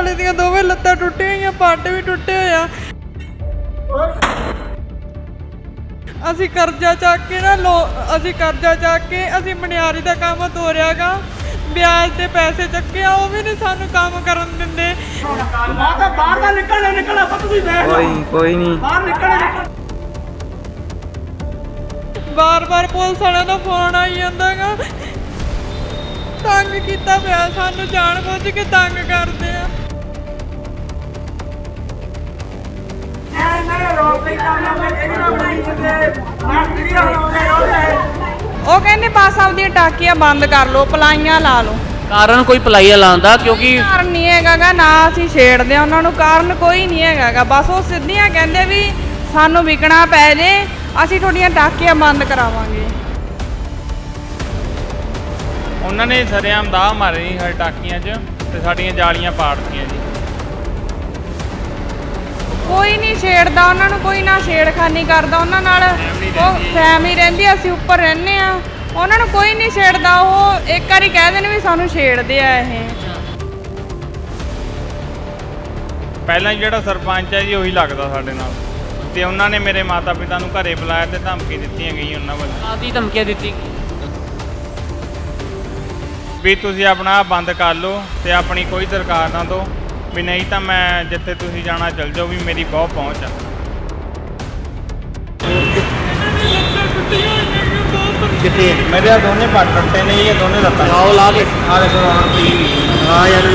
ਵਾਲੇ ਦੀਆਂ ਦੋਵੇਂ ਲੱਤਾਂ ਟੁੱਟੀਆਂ ਹੋਈਆਂ ਪੱਟ ਵੀ ਟੁੱਟੇ ਹੋਏ ਆ। ਅਸੀਂ ਕਰਜ਼ਾ ਚੱਕ ਕੇ ਨਾ ਲੋ ਅਸੀਂ ਕਰਜ਼ਾ ਚੱਕ ਕੇ ਅਸੀਂ ਮਨਿਆਰੀ ਦਾ ਕੰਮ ਤੋਰਿਆਗਾ। ਵਿਆਜ ਤੇ ਪੈਸੇ ਚੱਕੇ ਆ ਉਹ ਵੀ ਨਹੀਂ ਸਾਨੂੰ ਕੰਮ ਕਰਨ ਦਿੰਦੇ। ਬਾਹਰ ਦਾ ਨਿਕਲਣਾ ਨਿਕਲਣਾ ਪੁੱਤ ਤੁਸੀਂ ਦੇਖ ਲਓ। ਕੋਈ ਕੋਈ ਨਹੀਂ। ਬਾਹਰ ਨਿਕਲਣਾ ਨਿਕਲ। ਬਾਰ-ਬਾਰ ਪੁਲਿਸ ਵਾਲਿਆਂ ਦਾ ਫੋਨ ਆਈ ਜਾਂਦਾਗਾ। ਤੰਗ ਕੀਤਾ ਪਿਆ ਸਾਨੂੰ ਜਾਣ ਬੁੱਝ ਕੇ ਤੰਗ ਕਰਦੇ ਆ। ਉਹ ਕਹਿੰਦੇ ਬਸ ਆਪਦੀਆਂ ਟਾਕੀਆਂ ਬੰਦ ਕਰ ਲਓ ਪਲਾਈਆਂ ਲਾ ਲਓ। ਕਾਰਨ ਕੋਈ ਪਲਾਈਆ ਲਾਉਂਦਾ ਕਿਉਂਕਿ ਕਾਰਨ ਨਹੀਂ ਹੈਗਾਗਾ ਨਾ ਅਸੀਂ ਛੇੜਦੇ ਆ ਉਹਨਾਂ ਨੂੰ ਕਾਰਨ ਕੋਈ ਨਹੀਂ ਹੈਗਾਗਾ। ਬਸ ਉਹ ਸਿੱਧੀਆਂ ਕਹਿੰਦੇ ਵੀ ਸਾਨੂੰ ਵਿਕਣਾ ਪੈ ਜੇ ਅਸੀਂ ਤੁਹਾਡੀਆਂ ਟਾਕੀਆਂ ਬੰਦ ਕਰਾਵਾਂਗੇ। ਉਹਨਾਂ ਨੇ ਸਰੇਆਮ ਦਾਹ ਮਾਰੇ ਜੀ ਹਰ ਟਾਕੀਆਂ 'ਚ ਤੇ ਸਾਡੀਆਂ ਜਾਲੀਆਂ ਪਾੜਤੀਆਂ ਜੀ। ਕੋਈ ਨਹੀਂ ਛੇੜਦਾ ਉਹਨਾਂ ਨੂੰ ਕੋਈ ਨਾ ਛੇੜਖਾਨੀ ਕਰਦਾ ਉਹਨਾਂ ਨਾਲ ਉਹ। ਫੈਮਿਲੀ ਰਹਿੰਦੀ ਆ, ਅਸੀਂ ਉੱਪਰ ਰਹਿੰਦੇ ਆ। ਉਹਨਾਂ ਨੂੰ ਕੋਈ ਨਹੀਂ ਛੇੜਦਾ ਉਹ ਇੱਕ ਵਾਰੀ ਕਹਿ ਦੇਣ ਵੀ ਸਾਨੂੰ ਛੇੜਦੇ ਆ ਇਹ। ਪਹਿਲਾਂ ਜਿਹੜਾ ਸਰਪੰਚ ਹੈ ਜੀ ਉਹੀ ਲੱਗਦਾ ਸਾਡੇ ਨਾਲ। ਤੇ ਉਹਨਾਂ ਨੇ ਮੇਰੇ ਮਾਤਾ ਪਿਤਾ ਨੂੰ ਘਰੇ ਬੁਲਾਇਆ ਤੇ ਧਮਕੀ ਦਿੱਤੀਆਂ ਗਈਆਂ ਉਹਨਾਂ ਵੱਲੋਂ। ਆਦੀ ਧਮਕੀਆਂ ਦਿੱਤੀ ਵੀ ਤੁਸੀਂ ਆਪਣਾ ਆਹ ਬੰਦ ਕਰ ਲਓ ਤੇ ਆਪਣੀ ਕੋਈ ਦਰਕਾਰ ਨਾ ਦਿਓ ਵੀ ਨਹੀਂ ਤਾਂ ਮੈਂ ਜਿੱਥੇ ਤੁਸੀਂ ਜਾਣਾ ਚੱਲ ਜਾਓ ਵੀ ਮੇਰੀ ਬਹੁਤ ਪਹੁੰਚ ਆ। ਕਿੱਥੇ? ਮੇਰੇ ਦੋਨੇ ਪੱਟ ਟੁੱਟੇ ਨੇ ਇਹ ਦੋਨੇ ਲੱਤਾਂ। ਆਓ ਲਾ ਕੇ। ਆ ਦੇਖੋ ਹਾਂ ਯਾਰ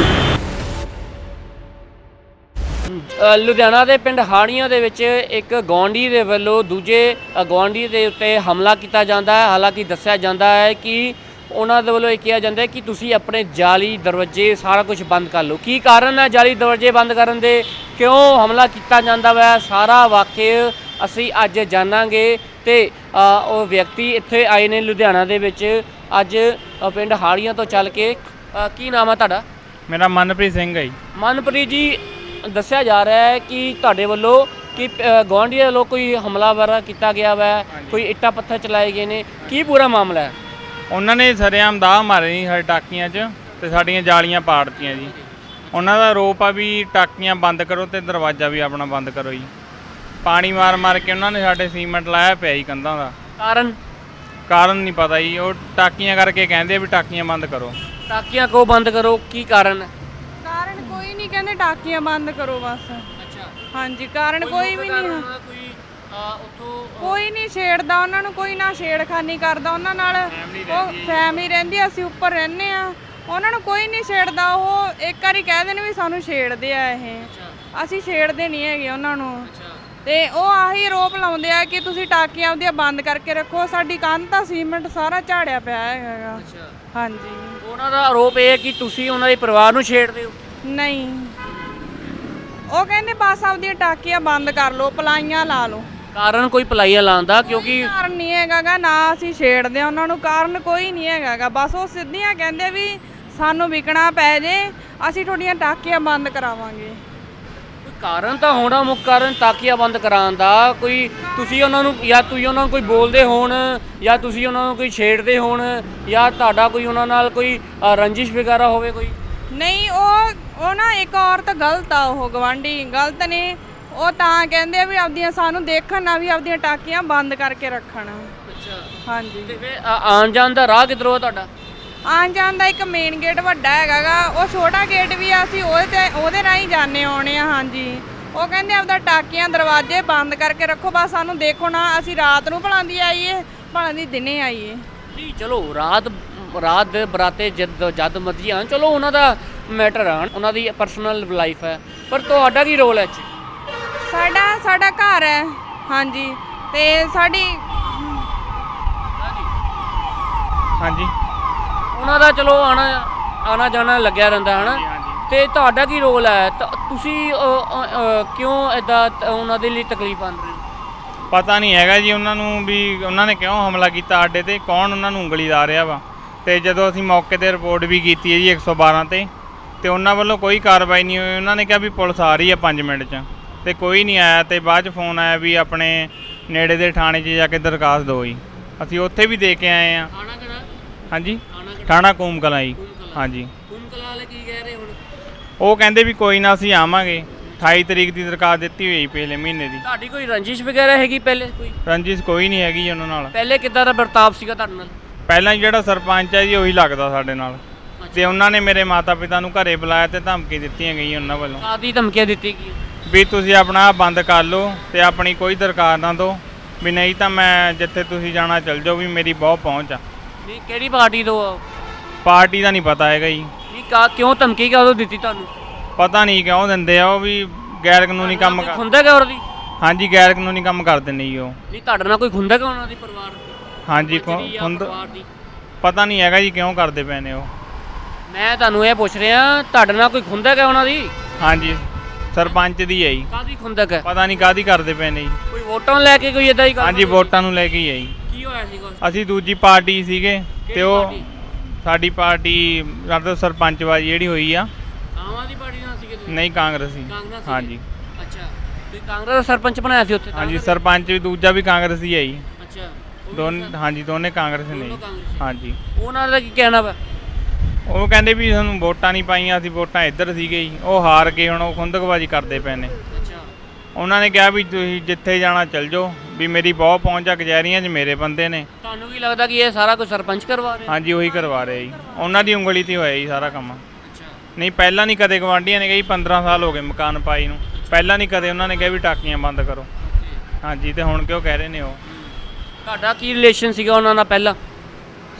ਅ, ਲੁਧਿਆਣਾ ਦੇ ਪਿੰਡ ਹਾੜੀਆਂ ਦੇ ਵਿੱਚ ਇੱਕ ਗਵਾਂਢੀ ਦੇ ਵੱਲੋਂ ਦੂਜੇ ਗਵਾਂਢੀ ਦੇ ਉੱਤੇ ਹਮਲਾ ਕੀਤਾ ਜਾਂਦਾ ਹੈ। ਹਾਲਾਂਕਿ ਦੱਸਿਆ ਜਾਂਦਾ ਹੈ ਕਿ ਉਹਨਾਂ ਦੇ ਵੱਲੋਂ ਇਹ ਕਿਹਾ ਜਾਂਦਾ ਹੈ ਕਿ ਤੁਸੀਂ ਆਪਣੇ ਜਾਲੀ ਦਰਵਾਜ਼ੇ ਸਾਰਾ ਕੁਝ ਬੰਦ ਕਰ ਲਓ। ਕੀ ਕਾਰਨ ਹੈ ਜਾਲੀ ਦਰਵਾਜ਼ੇ ਬੰਦ ਕਰਨ ਦੇ? ਕਿਉਂ ਹਮਲਾ ਕੀਤਾ ਜਾਂਦਾ ਵਾ? ਸਾਰਾ ਵਾਕਿਆ ਅਸੀਂ ਅੱਜ ਜਾਣਾਂਗੇ ਤੇ ਉਹ ਵਿਅਕਤੀ ਇੱਥੇ ਆਏ ਨੇ ਲੁਧਿਆਣਾ ਦੇ ਵਿੱਚ। ਅੱਜ ਪਿੰਡ ਹਾੜੀਆਂ ਤੋਂ ਚੱਲ ਕੇ ਕੀ ਨਾਮ ਹੈ ਤੁਹਾਡਾ? ਮੇਰਾ ਮਨਪ੍ਰੀਤ ਸਿੰਘ ਹੈ ਜੀ। ਮਨਪ੍ਰੀਤ ਜੀ ਦੱਸਿਆ ਜਾ ਰਿਹਾ ਹੈ ਕਿ ਤੁਹਾਡੇ ਵੱਲੋਂ ਕਿ ਦੇ ਵੱਲੋਂ ਕੋਈ ਹਮਲਾਵਰ ਕੀਤਾ ਗਿਆ ਵਾ? ਕੋਈ ਇੱਟਾਂ ਪੱਥਰ ਚਲਾਏ ਗਏ ਨੇ। ਕੀ ਪੂਰਾ ਮਾਮਲਾ ਹੈ? ਉਹਨਾਂ ਨੇ ਸਰੇਆਮ ਦਾਹ ਮਾਰੇ ਜੀ ਹਰ ਟਾਕੀਆਂ 'ਚ ਤੇ ਸਾਡੀਆਂ ਜਾਲੀਆਂ ਪਾੜਤੀਆਂ ਜੀ। ਉਹਨਾਂ ਦਾ ਰੋਪ ਆ ਵੀ ਟਾਕੀਆਂ ਬੰਦ ਕਰੋ ਤੇ ਦਰਵਾਜ਼ਾ ਵੀ ਆਪਣਾ ਬੰਦ ਕਰੋ ਜੀ। ਪਾਣੀ ਮਾਰ ਮਾਰ ਕੇ ਉਹਨਾਂ ਨੇ ਸਾਡੇ ਸੀਮੈਂਟ ਲਾਇਆ ਪਿਆ ਜੀ ਕੰਧਾਂ ਦਾ। ਕਾਰਨ? ਕਾਰਨ ਨਹੀਂ ਪਤਾ ਜੀ। ਉਹ ਟਾਕੀਆਂ ਕਰਕੇ ਕਹਿੰਦੇ ਵੀ ਟਾਕੀਆਂ ਬੰਦ ਕਰੋ। ਟਾਕੀਆਂ ਕੋ ਬੰਦ ਕਰੋ? ਕੀ ਕਾਰਨ? ਹੈ ਕਾਰਨ ਕੋਈ ਨਹੀਂ ਕਹਿੰਦੇ ਟਾਕੀਆਂ ਬੰਦ ਕਰੋ ਬਸ। ਅੱਛਾ। ਹਾਂਜੀ ਕਾਰਨ ਕੋਈ ਵੀ ਨਹੀਂ ਕੋਈ ਉੱਥੋਂ ਕੋਈ ਨਹੀਂ ਛੇੜਦਾ ਉਹਨਾਂ ਨੂੰ ਕੋਈ ਨਾ ਛੇੜਖਾਨੀ ਕਰਦਾ ਉਹਨਾਂ ਨਾਲ ਉਹ ਫੈਮਿਲੀ ਰਹਿੰਦੀ ਆ, ਅਸੀਂ ਉੱਪਰ ਰਹਿੰਦੇ ਆ ਉਹਨਾਂ ਨੂੰ ਕੋਈ ਨਹੀਂ ਛੇੜਦਾ ਉਹ ਇੱਕ ਵਾਰੀ ਕਹਿ ਦੇਣ ਵੀ ਸਾਨੂੰ ਛੇੜਦੇ ਆ ਇਹ। ਅਸੀਂ ਛੇੜਦੇ ਨਹੀਂ ਹੈਗੇ ਉਹਨਾਂ ਨੂੰ। ਤੇ ਉਹ ਆਹੀ ਰੋਪ ਲਾਉਂਦੇ ਆ ਕਿ ਤੁਸੀਂ ਟਾਕੀਆਂ ਆਪਦੀਆਂ ਬੰਦ ਕਰਕੇ ਰੱਖੋ ਸਾਡੀ ਕੰਧ ਤਾਂ ਸੀਮੈਂਟ ਸਾਰਾ ਝਾੜਿਆ ਪਿਆ ਹੈਗਾ। ਹਾਂਜੀ। ਉਹਨਾਂ ਦਾ ਆਰੋਪ ਇਹ ਹੈ ਕਿ ਤੁਸੀਂ ਉਹਨਾਂ ਦੇ ਪਰਿਵਾਰ ਨੂੰ ਛੇੜਦੇ ਹੋ? ਨਹੀਂ। ਉਹ ਕਹਿੰਦੇ ਬਸ ਆਪਦੀਆਂ ਟਾਕੀਆਂ ਬੰਦ ਕਰ ਲਓ ਪਲਾਈਆਂ ਲਾ ਲਓ। ਕਾਰਨ ਕੋਈ ਪਲਾਈਆ ਲਾਉਂਦਾ? ਕਿਉਂਕਿ ਕਾਰਨ ਨਹੀਂ ਹੈਗਾਗਾ ਨਾ ਅਸੀਂ ਛੇੜਦੇ ਆ ਉਹਨਾਂ ਨੂੰ ਕਾਰਨ ਕੋਈ ਨਹੀਂ ਹੈਗਾਗਾ। ਬਸ ਉਹ ਸਿੱਧੀਆਂ ਕਹਿੰਦੇ ਵੀ ਸਾਨੂੰ ਵਿਕਣਾ ਪੈ ਜੇ ਅਸੀਂ ਤੁਹਾਡੀਆਂ ਟਾਕੀਆਂ ਬੰਦ ਕਰਾਵਾਂਗੇ। ਕੋਈ ਕਾਰਨ ਤਾਂ ਹੋਣਾ ਮੁੱਖ ਕਾਰਨ ਤਾਕੀਆ ਬੰਦ ਕਰਾਉਣ ਦਾ। ਕੋਈ ਤੁਸੀਂ ਉਹਨਾਂ ਨੂੰ ਜਾਂ ਤੁਸੀਂ ਉਹਨਾਂ ਨੂੰ ਕੋਈ ਬੋਲਦੇ ਹੋਣ ਜਾਂ ਤੁਸੀਂ ਉਹਨਾਂ ਨੂੰ ਕੋਈ ਛੇੜਦੇ ਹੋਣ ਜਾਂ ਤੁਹਾਡਾ ਕੋਈ ਉਹਨਾਂ ਨਾਲ ਕੋਈ ਅ, ਰੰਜਿਸ਼ ਵਗੈਰਾ ਹੋਵੇ ਕੋਈ? ਨਹੀਂ ਉਹ ਉਹ ਨਾ ਇੱਕ ਔਰਤ ਗਲਤ ਆ ਉਹ ਗਵਾਂਢੀ ਗਲਤ ਨੇ ਉਹ ਤਾਂ ਕਹਿੰਦੇ ਆ ਵੀ ਆਪਦੀਆਂ ਸਾਨੂੰ ਦੇਖਣ ਨਾ ਵੀ ਆਪਦੀਆਂ ਟਾਕੀਆਂ ਬੰਦ ਕਰਕੇ ਰੱਖਣ। ਅੱਛਾ। ਹਾਂਜੀ। ਤੇ ਫਿਰ ਆਉਣ ਜਾਣ ਦਾ ਰਾਹ ਕਿੱਧਰੋਂ ਆ ਤੁਹਾਡਾ? ਆਉਣ ਜਾਣ ਦਾ ਇੱਕ ਮੇਨ ਗੇਟ ਵੱਡਾ ਹੈਗਾਗਾ। ਉਹ ਛੋਟਾ ਗੇਟ ਵੀ ਆ ਅਸੀਂ ਉਹਦੇ ਤੇ ਉਹਦੇ ਰਾਹੀਂ ਜਾਂਦੇ ਆਉਣੇ ਆ ਹਾਂਜੀ। ਉਹ ਕਹਿੰਦੇ ਆਪਦਾ ਟਾਕੀਆਂ ਦਰਵਾਜ਼ੇ ਬੰਦ ਕਰਕੇ ਰੱਖੋ ਬਸ ਸਾਨੂੰ ਦੇਖੋ ਨਾ ਅਸੀਂ ਰਾਤ ਨੂੰ ਭਲਾਂਦੀ ਆਈਏ ਭਲਾਂਦੀ ਦਿਨੇ ਆਈਏ। ਨਹੀਂ ਚਲੋ ਰਾਤ ਰਾਤ ਦੇ ਬਰਾਤੇ ਜਦ ਜਦ ਮਰਜ਼ੀ ਆਉਣ ਚਲੋ ਉਹਨਾਂ ਦਾ ਮੈਟਰ ਆਣ ਉਹਨਾਂ ਦੀ ਪਰਸਨਲ ਲਾਈਫ ਹੈ। ਪਰ ਤੁਹਾਡਾ ਕੀ ਰੋਲ ਹੈ ਇਹ 'ਚ ਸਾਡਾ ਸਾਡਾ ਘਰ ਹੈ। ਹਾਂਜੀ। ਤੇ ਸਾਡੀ ਹਾਂਜੀ। ਉਹਨਾਂ ਦਾ ਚਲੋ ਆਣਾ ਆਣਾ ਜਾਣਾ ਲੱਗਿਆ ਰਹਿੰਦਾ ਹਨਾ। ਤੇ ਤੁਹਾਡਾ ਕੀ ਰੋਲ ਹੈ? ਤਾਂ ਤੁਸੀਂ ਅ, ਅ, ਅ, ਕਿਉਂ ਇਦਾਂ ਉਹਨਾਂ ਦੇ ਲਈ ਤਕਲੀਫ ਰਹੇ ਹੋ? ਪਤਾ ਨਹੀਂ ਹੈਗਾ ਜੀ ਉਹਨਾਂ ਨੂੰ ਵੀ ਉਹਨਾਂ ਨੇ ਕਿਉਂ ਹਮਲਾ ਕੀਤਾ ਸਾਡੇ ਤੇ? ਕੌਣ ਉਹਨਾਂ ਨੂੰ ਉਂਗਲੀ ਲਾ ਰਿਹਾ ਵਾ? ਤੇ ਜਦੋਂ ਅਸੀਂ ਮੌਕੇ ਤੇ ਰਿਪੋਰਟ ਵੀ ਕੀਤੀ ਹੈ ਜੀ 112 ਤੇ ਤੇ ਉਹਨਾਂ ਵੱਲੋਂ ਕੋਈ ਕਾਰਵਾਈ ਨਹੀਂ ਹੋਈ। ਉਹਨਾਂ ਨੇ ਕਿਹਾ ਵੀ ਪੁਲਿਸ ਆ ਰਹੀ ਹੈ 5 ਮਿੰਟ 'ਚ। ਤੇ ਕੋਈ ਨਹੀਂ ਆਇਆ ਤੇ ਬਾਅਦ 'ਚ ਫੋਨ ਆਇਆ ਵੀ ਆਪਣੇ ਨੇੜੇ ਦੇ ਥਾਣੇ 'ਚ ਜਾ ਕੇ ਦਰਖਾਸਤ ਦਿਓ ਜੀ। ਅਸੀਂ ਉੱਥੇ ਵੀ ਦੇ ਕੇ ਆਏ ਆ। ਆਣਾ ਕਿਹੜਾ? ਹਾਂਜੀ? ਥਾਣਾ ਕੂਮ ਕਲਾਂ ਜੀ। ਹਾਂਜੀ। ਕੁੰਕਲਾ ਵਾਲੇ ਕੀ ਕਹਿ ਰਹੇ ਹੁਣ? ਉਹ ਕਹਿੰਦੇ ਵੀ ਕੋਈ ਨਾ ਅਸੀਂ ਆਵਾਂਗੇ। 28 ਤਰੀਕ ਦੀ ਦਰਖਾਸਤ ਦਿੱਤੀ ਹੋਈ ਪਿਛਲੇ ਮਹੀਨੇ ਦੀ। ਤੁਹਾਡੀ ਕੋਈ ਰੰਜਿਸ਼ ਵਗੈਰਾ ਹੈਗੀ ਪਹਿਲੇ ਕੋਈ? ਰੰਜਿਸ਼ ਕੋਈ ਨਹੀਂ ਹੈਗੀ ਉਹਨਾਂ ਨਾਲ। ਪਹਿਲੇ ਕਿੱਦਾਂ ਦਾ ਵਰਤਾਵ ਸੀਗਾ ਤੁਹਾਡੇ ਨਾਲ? ਪਹਿਲਾਂ ਜਿਹੜਾ ਸਰਪੰਚ ਹੈ ਜੀ ਉਹੀ ਲੱਗਦਾ ਸਾਡੇ ਨਾਲ। ਤੇ ਉਹਨਾਂ ਨੇ ਮੇਰੇ ਮਾਤਾ ਪਿਤਾ ਨੂੰ ਘਰੇ ਬੁਲਾਇਆ ਤੇ ਧਮਕੀ ਦਿੱਤੀਆਂ ਗਈਆਂ ਉਹਨਾਂ ਵੱਲੋਂ। ਆਦੀ ਧਮਕੀਆਂ ਦਿੱਤੀ ਗਈ ਵੀ ਤੁਸੀਂ ਆਪਣਾ ਬੰਦ ਕਰ ਲਓ ਤੇ ਆਪਣੀ ਕੋਈ ਦਰਕਾਰ ਨਾ ਦਿਓ। ਵੀ ਨਹੀਂ ਤਾਂ ਮੈਂ ਜਿੱਥੇ ਤੁਸੀਂ ਜਾਣਾ ਚੱਲ ਜਾਓ ਵੀ ਮੇਰੀ ਬਹੁਤ ਪਹੁੰਚ ਆ। ਨਹੀਂ ਕਿਹੜੀ ਪਾਰਟੀ ਤੋਂ ਆ? ਪਾਰਟੀ ਦਾ ਨਹੀਂ ਪਤਾ ਹੈਗਾ ਜੀ। ਨਹੀਂ ਕਾ ਕਿਉਂ ਧਮਕੀ ਕਾਹਦੋਂ ਦਿੱਤੀ ਤੁਹਾਨੂੰ? ਪਤਾ ਨਹੀਂ ਕਿਉਂ ਦਿੰਦੇ ਆ ਉਹ ਵੀ ਗੈਰ ਕਾਨੂੰਨੀ ਕੰਮ ਕੋਈ ਕਰ ਖੁੰਦਾ ਕਿ ਉਹਦੀ ਹਾਂਜੀ ਗੈਰ ਕਾਨੂੰਨੀ ਕੰਮ ਕਰਦੇ ਨੇ ਜੀ ਉਹ। ਨਹੀਂ ਤੁਹਾਡੇ ਨਾਲ ਕੋਈ ਖੁੰਦਾ ਕਿ ਉਹਨਾਂ ਦੀ ਪਰਿਵਾਰ ਹਾਂਜੀ ਖੁ- ਜਿਹੜੀ ਆ ਖੁੰਦ ਪਰਿਵਾਰ ਦੀ। ਪਤਾ ਨਹੀਂ ਹੈਗਾ ਜੀ ਕਿਉਂ ਕਰਦੇ ਪਏ ਨੇ ਉਹ। ਮੈਂ ਤੁਹਾਨੂੰ ਇਹ ਪੁੱਛ ਰਿਹਾ ਤੁਹਾਡੇ ਨਾਲ ਕੋਈ ਖੁੰਦਕ ਹੈ ਉਹਨਾਂ ਦੀ? ਹਾਂਜੀ। ਸਰਪੰਚ ਦੀ ਹੈ ਜੀ। ਕਾਦੀ ਖੁੰਦਕ ਹੈ? ਪਤਾ ਨਹੀਂ ਕਾਦੀ ਕਰਦੇ ਪਏ ਨੇ ਜੀ। ਕੋਈ ਵੋਟਾਂ ਨੂੰ ਲੈ ਕੇ ਕੋਈ ਇਦਾਂ ਹੀ ਗੱਲ ਹਾਂਜੀ ਵੋਟਾਂ ਨੂੰ ਲੈ ਕੇ ਹੀ ਹੈ ਜੀ। ਕੀ ਹੋਇਆ ਸੀਗਾ ਅਸੀਂ ਦੂਜੀ ਪਾਰਟੀ ਸੀਗੇ ਤੇ ਉਹ? ਸਾਡੀ ਪਾਰਟੀ ਸਾਡੇ ਸਰਪੰਚਵਾਜੀ ਜਿਹੜੀ ਹੋਈ ਆ। ਆਮ ਆਦਮੀ ਪਾਰਟੀ ਨਾਲ ਸੀਗੇ ਤੁਸੀਂ? ਨਹੀਂ ਕਾਂਗਰਸੀ ਕਾਂਗਰਸ ਸੀਗੇ? ਹਾਂਜੀ। ਅੱਛਾ। ਤੁਸੀਂ ਕਾਂਗਰਸ ਦਾ ਸਰਪੰਚ ਬਣਾਇਆ ਸੀ ਉੱਥੇ ਹਾਂਜੀ ਕਾਂਗਰਸ? ਸਰਪੰਚ ਵੀ ਦੂਜਾ ਵੀ ਕਾਂਗਰਸੀ ਹੈ ਜੀ। ਅੱਛਾ। ਉਹ ਵੀ ਦੋਨ ਸਰ- ਹਾਂਜੀ ਦੋਨੇ ਕਾਂਗਰਸ ਨੇ ਦੋਨੋਂ ਜੀ। ਕਾਂਗਰਸੀ। ਹਾਂਜੀ। ਉਹਨਾਂ ਦਾ ਕੀ ਕਹਿਣਾ ਵਾ? ਉਹ ਕਹਿੰਦੇ ਵੀ ਸਾਨੂੰ ਵੋਟਾਂ ਨਹੀਂ ਪਾਈਆਂ ਅਸੀਂ ਵੋਟਾਂ ਇੱਧਰ ਸੀਗੇ ਜੀ। ਉਹ ਹਾਰ ਕੇ ਹੁਣ ਉਹ ਖੁੰਦਕਬਾਜੀ ਕਰਦੇ ਪਏ ਨੇ। ਅੱਛਾ। ਉਹਨਾਂ ਨੇ ਕਿਹਾ ਵੀ ਤੁਸੀਂ ਜਿੱਥੇ ਜਾਣਾ ਚੱਲ ਜਾਓ ਵੀ ਮੇਰੀ ਬਹੁਤ ਪਹੁੰਚ ਆ ਕਚਹਿਰੀਆਂ 'ਚ ਮੇਰੇ ਬੰਦੇ ਨੇ। ਤੁਹਾਨੂੰ ਕੀ ਲੱਗਦਾ ਕਿ ਇਹ ਸਾਰਾ ਕੁਝ ਸਰਪੰਚ ਕਰਵਾ ਰਹੇ ਹਾਂਜੀ ਉਹੀ ਕਰਵਾ ਰਹੇ ਜੀ। ਉਹਨਾਂ ਦੀ ਉਂਗਲੀ ਤੇ ਹੋਇਆ ਜੀ ਸਾਰਾ ਕੰਮ। ਅੱਛਾ। ਨਹੀਂ ਪਹਿਲਾਂ ਨਹੀਂ ਕਦੇ ਗਵਾਂਢੀਆਂ ਨੇ ਕਹੀ 15 ਸਾਲ ਹੋ ਗਏ ਮਕਾਨ ਪਾਈ ਨੂੰ। ਪਹਿਲਾਂ ਨਹੀਂ ਕਦੇ ਉਹਨਾਂ ਨੇ ਕਿਹਾ ਵੀ ਟਾਕੀਆਂ ਬੰਦ ਕਰੋ। ਹਾਂਜੀ ਤੇ ਹੁਣ ਕਿਉਂ ਕਹਿ ਰਹੇ ਨੇ ਉਹ? ਤੁਹਾਡਾ ਕੀ ਰਿਲੇਸ਼ਨ ਸੀਗਾ ਉਹਨਾਂ ਨਾਲ ਪਹਿਲਾਂ?